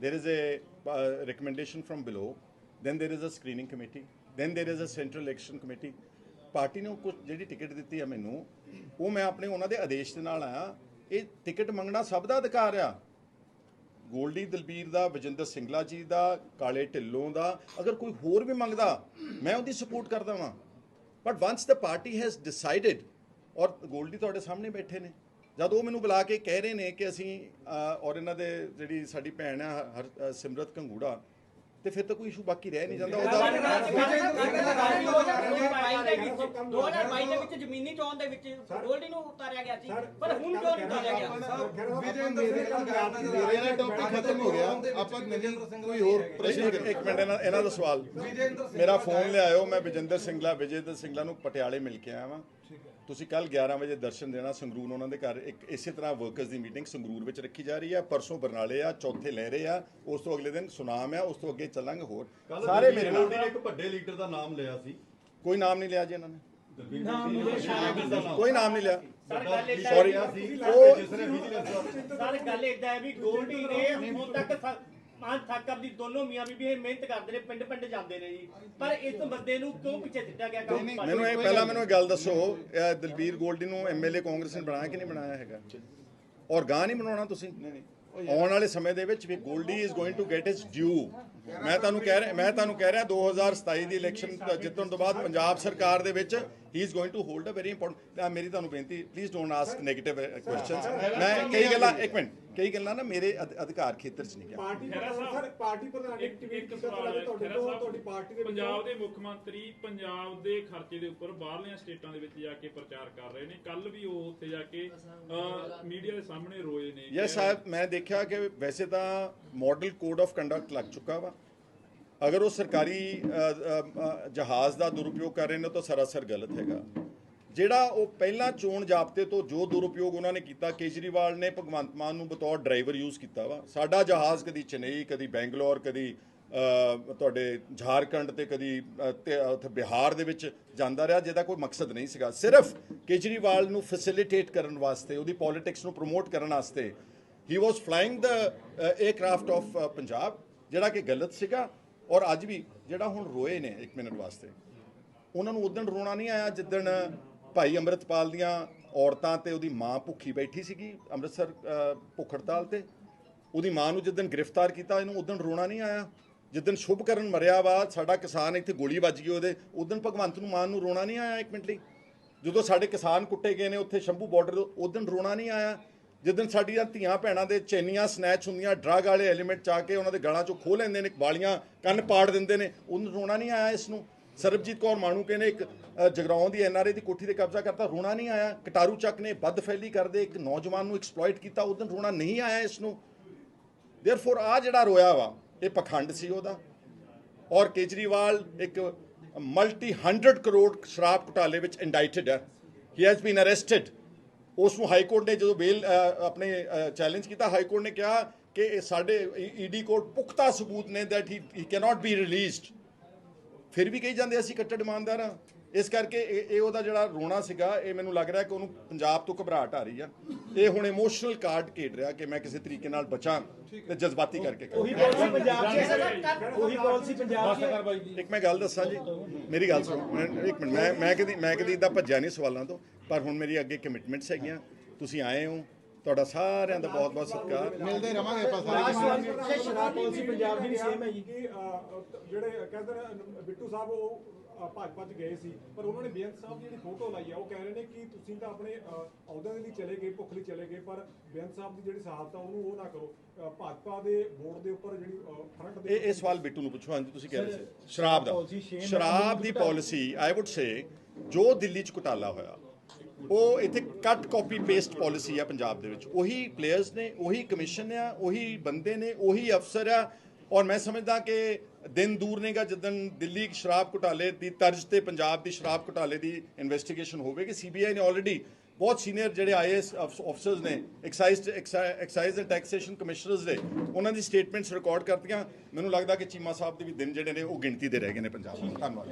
there is a uh, recommendation from below, then there is a screening committee, then there is a central election committee. Party ਨੂੰ ਕੁਝ ਜਿਹੜੀ ਟਿਕਟ ਦਿੱਤੀ ਆ ਮੈਨੂੰ ਉਹ ਮੈਂ ਆਪਣੇ ਉਹਨਾਂ ਦੇ ਆਦੇਸ਼ ਦੇ ਨਾਲ ਆਇਆ। ਇਹ ਟਿਕਟ ਮੰਗਣਾ ਸਭ ਦਾ ਅਧਿਕਾਰ ਆ। ਗੋਲਡੀ ਦਲਬੀਰ ਦਾ ਵਜਿੰਦਰ ਸਿੰਗਲਾ ਜੀ ਦਾ ਕਾਲੇ ਢਿੱਲੋਂ ਦਾ ਅਗਰ ਕੋਈ ਹੋਰ ਵੀ ਮੰਗਦਾ ਮੈਂ ਉਹਦੀ ਸਪੋਰਟ ਕਰਦਾ ਵਾਂ। ਬਟ ਵਾਂਸ ਦਾ ਪਾਰਟੀ ਹੈਜ਼ ਡਿਸਾਈਡਡ ਔਰ ਗੋਲਡੀ ਤੁਹਾਡੇ ਸਾਹਮਣੇ ਬੈਠੇ ਨੇ ਜਦ ਉਹ ਮੈਨੂੰ ਬੁਲਾ ਕੇ ਕਹਿ ਰਹੇ ਨੇ ਕਿ ਅਸੀਂ ਔਰ ਇਹਨਾਂ ਦੇ ਜਿਹੜੀ ਸਾਡੀ ਭੈਣ ਆ ਸਿਮਰਤ ਕੰਗੂੜਾ ਤੇ ਫਿਰ ਤਾਂ ਕੋਈ ਇਸ਼ੂ ਬਾਕੀ ਰਹਿ ਨਹੀਂ ਜਾਂਦਾ ਉਹਦਾ 2022 ਦੇ ਵਿੱਚ ਜ਼ਮੀਨੀ ਚੋਣ ਦੇ ਵਿੱਚ ਗੋਲਡੀ ਨੂੰ ਉਤਾਰਿਆ ਗਿਆ ਸੀ ਪਰ ਹੁਣ ਕਿਉਂ ਨਹੀਂ ਉਤਾਰਿਆ ਗਿਆ ਵਿਜੇਂਦਰ ਮੇਰੇ ਨਾਲ ਟੌਪਿਕ ਖਤਮ ਹੋ ਗਿਆ ਆਪਾਂ ਕੋਈ ਹੋਰ ਪ੍ਰਸ਼ਨ ਇੱਕ ਮਿੰਟ ਇਹਨਾਂ ਦਾ ਸਵਾਲ ਮੇਰਾ ਫੋਨ ਲਿਆਇਓ ਮੈਂ ਵਿਜੇਂਦਰ ਸਿੰਗਲਾ ਵਿਜੇਂਦਰ ਸਿੰਗਲਾ ਨੂੰ ਪਟਿਆਲੇ ਮਿਲ ਕੇ ਆਇਆ ਵਾਂ ਤੁਸੀਂ ਕੱਲ 11 ਵਜੇ ਦਰਸ਼ਨ ਦੇਣਾ ਸੰਗਰੂਰ ਉਹਨਾਂ ਦੇ ਘਰ। ਇੱਕ ਇਸੇ ਤਰ੍ਹਾਂ ਵਰਕਰਸ ਦੀ ਮੀਟਿੰਗ ਸੰਗਰੂਰ ਵਿੱਚ ਰੱਖੀ ਜਾ ਰਹੀ ਹੈ ਪਰਸੋਂ ਬਰਨਾਲੇ ਆ ਚੌਥੇ ਲਹਿਰੇ ਆ। ਉਸ ਤੋਂ ਅਗਲੇ ਦਿਨ ਸੁਨਾਮ ਆ ਉਸ ਤੋਂ ਅੱਗੇ ਚੱਲਾਂਗੇ ਹੋਰ। ਸਾਰੇ ਮੇਰੇ ਨਾਲ ਇੱਕ ਵੱਡੇ ਲੀਡਰ ਦਾ ਨਾਮ ਲਿਆ ਸੀ। ਕੋਈ ਨਾਮ ਨਹੀਂ ਲਿਆ ਜੀ ਇਹਨਾਂ ਨੇ। ਨਾਮ ਕੋਈ ਨਾਮ ਨਹੀਂ ਲਿਆ। ਸਰ ਉਹ ਜਿਸ ਨੇ ਵਿਜੀਲੈਂਸ ਸਰ ਗੱਲ ਇਦਾਂ ਹੈ ਵੀ ਗੋਲਡੀ ਨੇ ਹੁਣ ਤੱਕ ਅੱਜ ਤੱਕ ਆਪਣੀ ਦੋਨੋਂ ਮੀਆਂ ਬੀਬੀ ਇਹ ਮਿਹਨਤ ਕਰਦੇ ਨੇ ਪਿੰਡ ਪਿੰਡ ਜਾਂਦੇ ਨੇ ਜੀ। ਪਰ ਇਸ ਬੰਦੇ ਨੂੰ ਕਿਉਂ ਪਿੱਛੇ ਸਿੱਟਿਆ ਗਿਆ ਕੰਮ? ਮੈਨੂੰ ਇਹ ਪਹਿਲਾਂ ਮੈਨੂੰ ਇਹ ਗੱਲ ਦੱਸੋ ਇਹ ਦਲਬੀਰ ਗੋਲਡੀ ਨੂੰ ਐਮਐਲਏ ਕਾਂਗਰਸ ਨੇ ਬਣਾਇਆ ਕਿ ਨਹੀਂ ਬਣਾਇਆ ਹੈਗਾ? ਔਰ ਗਾਂ ਨਹੀਂ ਬਣਾਉਣਾ ਤੁਸੀਂ? ਆਉਣ ਵਾਲੇ ਸਮੇਂ ਦੇ ਵਿੱਚ ਵੀ Goldy is going to get his due ਮੈਂ ਤੁਹਾਨੂੰ ਕਹਿ ਰਿਹਾ ਮੈਂ ਤੁਹਾਨੂੰ ਕਹਿ ਰਿਹਾ 2027 ਦੀ ਇਲੈਕਸ਼ਨ ਜਿੱਤਣ ਤੋਂ ਬਾਅਦ ਪੰਜਾਬ ਸਰਕਾਰ ਦੇ ਵਿੱਚ he is going to hold a very important ਮੇਰੀ ਤੁਹਾਨੂੰ ਬੇਨਤੀ please don't ask negative questions ਮੈਂ ਕਈ ਗੱਲਾਂ ਇੱਕ ਮਿੰਟ। ਕਈ ਗੱਲਾਂ ਨਾ ਮੇਰੇ ਅਧ- ਅਧਿਕਾਰ ਖੇਤਰ 'ਚ ਨਹੀਂ ਗਿਆ। ਪਾਰਟੀ ਸਰ ਪਾਰਟੀ ਪ੍ਰਧਾਨ ਇੱਕ ਇੱਕ ਸਵਾਲ ਹੈ ਤੁਹਾਡੇ ਖਹਿਰਾ ਤੋਂ ਸਾਹਿਬ, ਤੁਹਾਡੀ ਪਾਰਟੀ ਦੇ ਪੰਜਾਬ ਦੇ ਮੁੱਖ ਮੰਤਰੀ ਪੰਜਾਬ ਦੇ ਖਰਚੇ ਦੇ ਉੱਪਰ ਬਾਹਰਲੀਆਂ ਸਟੇਟਾਂ ਦੇ ਵਿੱਚ ਜਾ ਕੇ ਪ੍ਰਚਾਰ ਕਰ ਰਹੇ ਨੇ। ਕੱਲ ਵੀ ਉਹ ਉੱਥੇ ਜਾ ਕੇ ਮੀਡੀਆ ਦੇ ਸਾਹਮਣੇ ਰੋਏ ਨੇ ਯੈਸ ਸਾਹਿਬ ਮੈਂ ਦੇਖਿਆ ਕਿ ਵੈਸੇ ਤਾਂ ਮਾਡਲ ਕੋਡ ਆਫ ਕੰਡਕਟ ਲੱਗ ਚੁੱਕਾ ਵਾ। ਅਗਰ ਉਹ ਸਰਕਾਰੀ ਅ, ਅ, ਅ, ਜਹਾਜ਼ ਦਾ ਦੁਰਉਪਯੋਗ ਕਰ ਰਹੇ ਨੇ ਤਾਂ ਸਰਾਸਰ ਗਲਤ ਹੈਗਾ। ਜਿਹੜਾ ਉਹ ਪਹਿਲਾਂ ਚੋਣ ਜਾਬਤੇ ਤੋਂ ਜੋ ਦੁਰਉਪਯੋਗ ਉਹਨਾਂ ਨੇ ਕੀਤਾ, ਕੇਜਰੀਵਾਲ ਨੇ ਭਗਵੰਤ ਮਾਨ ਨੂੰ ਬਤੌਰ ਡਰਾਈਵਰ ਯੂਜ਼ ਕੀਤਾ ਵਾ। ਸਾਡਾ ਜਹਾਜ਼ ਕਦੀ ਚੇਨਈ, ਕਦੀ ਬੈਂਗਲੌਰ, ਕਦੀ ਤੁਹਾਡੇ ਝਾਰਖੰਡ ਤੇ ਕਦੀ ਉੱਥੇ ਬਿਹਾਰ ਦੇ ਵਿੱਚ ਜਾਂਦਾ ਰਿਹਾ, ਜਿਹਦਾ ਕੋਈ ਮਕਸਦ ਨਹੀਂ ਸੀਗਾ। ਸਿਰਫ ਕੇਜਰੀਵਾਲ ਨੂੰ ਫੈਸਿਲਿਟੇਟ ਕਰਨ ਵਾਸਤੇ, ਉਹਦੀ ਪੋਲਿਟਿਕਸ ਨੂੰ ਪ੍ਰਮੋਟ ਕਰਨ ਵਾਸਤੇ he was flying the aircraft of Punjab, ਜਿਹੜਾ ਕਿ ਗਲਤ ਸੀਗਾ। ਔਰ ਅੱਜ ਵੀ, ਜਿਹੜਾ ਹੁਣ ਰੋਏ ਨੇ 1 ਮਿੰਟ ਵਾਸਤੇ, ਉਹਨਾਂ ਨੂੰ ਉਦੋਂ ਰੋਣਾ ਨਹੀਂ ਆਇਆ, ਜਿੱਦਣ ਭਾਈ ਅੰਮ੍ਰਿਤਪਾਲ ਦੀਆਂ ਔਰਤਾਂ ਤੇ ਉਹਦੀ ਮਾਂ ਭੁੱਖੀ ਬੈਠੀ ਸੀਗੀ ਅੰਮ੍ਰਿਤਸਰ ਭੁੱਖ ਹੜਤਾਲ ਤੇ। ਉਹਦੀ ਮਾਂ ਨੂੰ ਜਿੱਦਣ ਗ੍ਰਿਫਤਾਰ ਕੀਤਾ, ਇਹਨੂੰ ਉਦੋਂ ਰੋਣਾ ਨਹੀਂ ਆਇਆ। ਜਿੱਦਣ ਸ਼ੁਭਕਰਨ ਮਰਿਆ ਵਾ, ਸਾਡਾ ਕਿਸਾਨ ਇੱਥੇ ਗੋਲੀ ਵੱਜ ਗਈ ਉਹਦੇ, ਉਦੋਂ ਭਗਵੰਤ ਨੂੰ ਮਾਨ ਨੂੰ ਰੋਣਾ ਨਹੀਂ ਆਇਆ ਇੱਕ ਮਿੰਟ ਲਈ। ਜਦੋਂ ਸਾਡੇ ਕਿਸਾਨ ਕੁੱਟੇ ਗਏ ਨੇ ਉੱਥੇ ਸ਼ੰਭੂ ਬਾਰਡਰ ਉਦੋਂ ਰੋਣਾ ਨਹੀਂ ਆਇਆ। ਜਿੱਦਣ ਸਾਡੀਆਂ ਧੀਆਂ ਭੈਣਾਂ ਦੇ ਚੈਨੀਆਂ ਸਨੈਚ ਹੁੰਦੀਆਂ ਡਰੱਗ ਵਾਲੇ ਐਲੀਮੈਂਟ ਚਾ ਕੇ ਉਹਨਾਂ ਦੇ ਗਲਾਂ ਚੋਂ ਖੋਹ ਲੈਂਦੇ ਨੇ, ਵਾਲੀਆਂ ਕੰਨ ਪਾੜ ਦਿੰਦੇ ਨੇ ਉਹਨੂੰ ਰੋਣਾ ਨਹੀਂ ਆਇਆ ਇਸ ਨੂੰ। ਸਰਬਜੀਤ ਕੌਰ ਮਾਣੂਕੇ ਨੇ ਇੱਕ ਜਗਰਾਉਂ ਦੀ ਐਨਆਰਏ ਦੀ ਕੋਠੀ ਤੇ ਕਬਜ਼ਾ ਕਰਤਾ, ਰੋਣਾ ਨਹੀਂ ਆਇਆ। ਕਟਾਰੂ ਚੱਕ ਨੇ ਬਦਫੈਲੀ ਕਰਦੇ ਇੱਕ ਨੌਜਵਾਨ ਨੂੰ ਐਕਸਪਲੋਇਟ ਕੀਤਾ ਉਦੋਂ ਰੋਣਾ ਨਹੀਂ ਆਇਆ ਇਸ ਨੂੰ। ਦੇਅਰਫੋਰ ਆ ਜਿਹੜਾ ਰੋਇਆ ਵਾ, ਇਹ ਪਖੰਡ ਸੀ ਉਹਦਾ। ਔਰ ਕੇਜਰੀਵਾਲ ਇੱਕ ਮਲਟੀ 100 ਕਰੋੜ ਸ਼ਰਾਬ ਘੁਟਾਲੇ ਵਿੱਚ ਇੰਡਾਈਟਡ ਹੈ। ਹੀ ਹੈਜ਼ ਬੀਨ ਅਰੈਸਟਡ ਉਸ ਨੂੰ ਹਾਈ ਕੋਰਟ ਨੇ ਜਦੋਂ ਬੇਲ ਆਪਣੇ ਚੈਲੰਜ ਕੀਤਾ ਹਾਈ ਕੋਰਟ ਨੇ ਕਿਹਾ ਕਿ ਇਹ ਸਾਡੇ ਈਡੀ ਕੋਰਟ ਪੁਖਤਾ ਸਬੂਤ ਨੇ that he cannot be released ਫਿਰ ਵੀ ਕਹੀ ਜਾਂਦੇ ਅਸੀਂ ਕੱਟੜ ਇਮਾਨਦਾਰ ਹਾਂ। ਇਸ ਕਰਕੇ ਇਹ ਇਹ ਉਹਦਾ ਜਿਹੜਾ ਰੋਣਾ ਸੀਗਾ ਇਹ ਮੈਨੂੰ ਲੱਗ ਰਿਹਾ ਕਿ ਉਹਨੂੰ ਪੰਜਾਬ ਤੋਂ ਘਬਰਾਹਟ ਆ ਰਹੀ ਆ। ਇਹ ਹੁਣ ਇਮੋਸ਼ਨਲ ਕਾਰਡ ਖੇਡ ਰਿਹਾ ਕਿ ਮੈਂ ਕਿਸੇ ਤਰੀਕੇ ਨਾਲ ਬਚਾਂ ਤੇ ਜਜ਼ਬਾਤੀ ਕਰਕੇ ਕਰਾਂ। ਉਹੀ ਪਾਲਿਸੀ ਪੰਜਾਬ 'ਚ ਉਹੀ ਪਾਲਿਸੀ ਪੰਜਾਬ 'ਚ ਇੱਕ ਮੈਂ ਗੱਲ ਦੱਸਾਂ ਜੀ ਮੇਰੀ ਗੱਲ ਸੁਣੋ ਮੈਂ- ਇੱਕ ਮਿੰਟ ਮੈਂ ਮੈਂ ਕਦੀ ਮੈਂ ਕਦੀ ਇਦਾਂ ਭੱਜਿਆ ਨਹੀਂ ਸਵਾਲਾਂ ਤੋਂ ਪਰ ਹੁਣ ਮੇਰੀ ਅੱਗੇ ਕਮਿਟਮੈਂਟਸ ਹੈਗੀਆਂ। ਤੁਸੀਂ ਆਏ ਹੋ ਤੁਹਾਡਾ ਸਾਰਿਆਂ ਦਾ ਬਹੁਤ ਬਹੁਤ ਸਤਿਕਾਰ। ਮਿਲਦੇ ਰਵਾਂਗੇ ਆਪਾਂ ਸਾਰੇ। ਸਵਾਲ ਸ਼ਰਾਬ ਪਾਲਿਸੀ ਪੰਜਾਬ ਦੀ ਵੀ ਸੇਮ ਹੈ ਜੀ। ਕਿ ਅਹ, ਜਿਹੜੇ ਕਹਿੰਦੇ ਨੇ ਬਿੱਟੂ ਸਾਹਿਬ ਉਹ ਅਹ, ਭਾਜਪਾ ਚ ਗਏ ਸੀ ਪਰ ਉਹਨਾਂ ਨੇ ਬੇਅੰਤ ਸਾਹਿਬ ਦੀ ਜਿਹੜੀ ਫੋਟੋ ਲਾਈ ਆ ਉਹ ਕਹਿ ਰਹੇ ਨੇ ਕਿ ਤੁਸੀਂ ਤਾਂ ਆਪਣੇ ਅਹ, ਅਹੁਦਿਆਂ ਦੇ ਲਈ ਚਲੇ ਗਏ ਭੁੱਖ ਲਈ ਚਲੇ ਗਏ ਪਰ ਬੇਅੰਤ ਸਾਹਿਬ ਦੀ ਜਿਹੜੀ ਸ਼ਹਾਦਤ ਆ ਉਹਨੂੰ ਉਹ ਨਾ ਕਰੋ। ਅਹ, ਭਾਜਪਾ ਦੇ ਬੋਰਡ ਦੇ ਉੱਪਰ ਜਿਹੜੀ ਫਰੰਟ ਦੇ ਇਹ ਇਹ ਸਵਾਲ ਬਿੱਟੂ ਨੂੰ ਪੁੱਛੋ ਹਾਂਜੀ ਤੁਸੀਂ ਕਹਿ ਰਹੇ ਸੀ। ਸ਼ਰਾਬ ਦਾ। ਸ਼ਰਾਬ ਦੀ ਪਾਲਿਸੀ ਆਈ ਊਡ ਸੇ ਜੋ ਦਿੱਲੀ ਚ ਘੁਟਾਲਾ ਹੋਇਆ ਉਹ ਇੱਥੇ ਕੱਟ ਕਾਪੀ ਪੇਸਟ ਪਾਲਿਸੀ ਆ ਪੰਜਾਬ ਦੇ ਵਿੱਚ। ਉਹੀ ਪਲੇਅਰਸ ਨੇ, ਉਹੀ ਕਮਿਸ਼ਨ ਆ, ਉਹੀ ਬੰਦੇ ਨੇ, ਉਹੀ ਅਫਸਰ ਆ। ਔਰ ਮੈਂ ਸਮਝਦਾ ਕਿ ਦਿਨ ਦੂਰ ਨੇਗਾ ਜਦੋਂ ਦਿੱਲੀ ਸ਼ਰਾਬ ਘੁਟਾਲੇ ਦੀ ਤਰਜ਼ ਤੇ ਪੰਜਾਬ ਦੀ ਸ਼ਰਾਬ ਘੁਟਾਲੇ ਦੀ ਇਨਵੈਸਟੀਗੇਸ਼ਨ ਹੋਵੇਗੀ ਸੀਬੀਆਈ ਨੇ ਆਲਰੇਡੀ ਬਹੁਤ ਸੀਨੀਅਰ ਜਿਹੜੇ ਆਈਐਸ ਅਫਸਰਸ ਨੇ excise excise and taxation commissioners ਦੇ, ਉਹਨਾਂ ਦੀ ਸਟੇਟਮੈਂਟਸ ਰਿਕਾਰਡ ਕਰਤੀਆਂ। ਮੈਨੂੰ ਲੱਗਦਾ ਕਿ ਚੀਮਾ ਸਾਹਿਬ ਦੇ ਵੀ ਦਿਨ ਜਿਹੜੇ ਨੇ ਉਹ ਗਿਣਤੀ ਦੇ ਰਹਿ ਗਏ ਨੇ ਪੰਜਾਬ 'ਚ ਧੰਨਵਾਦ।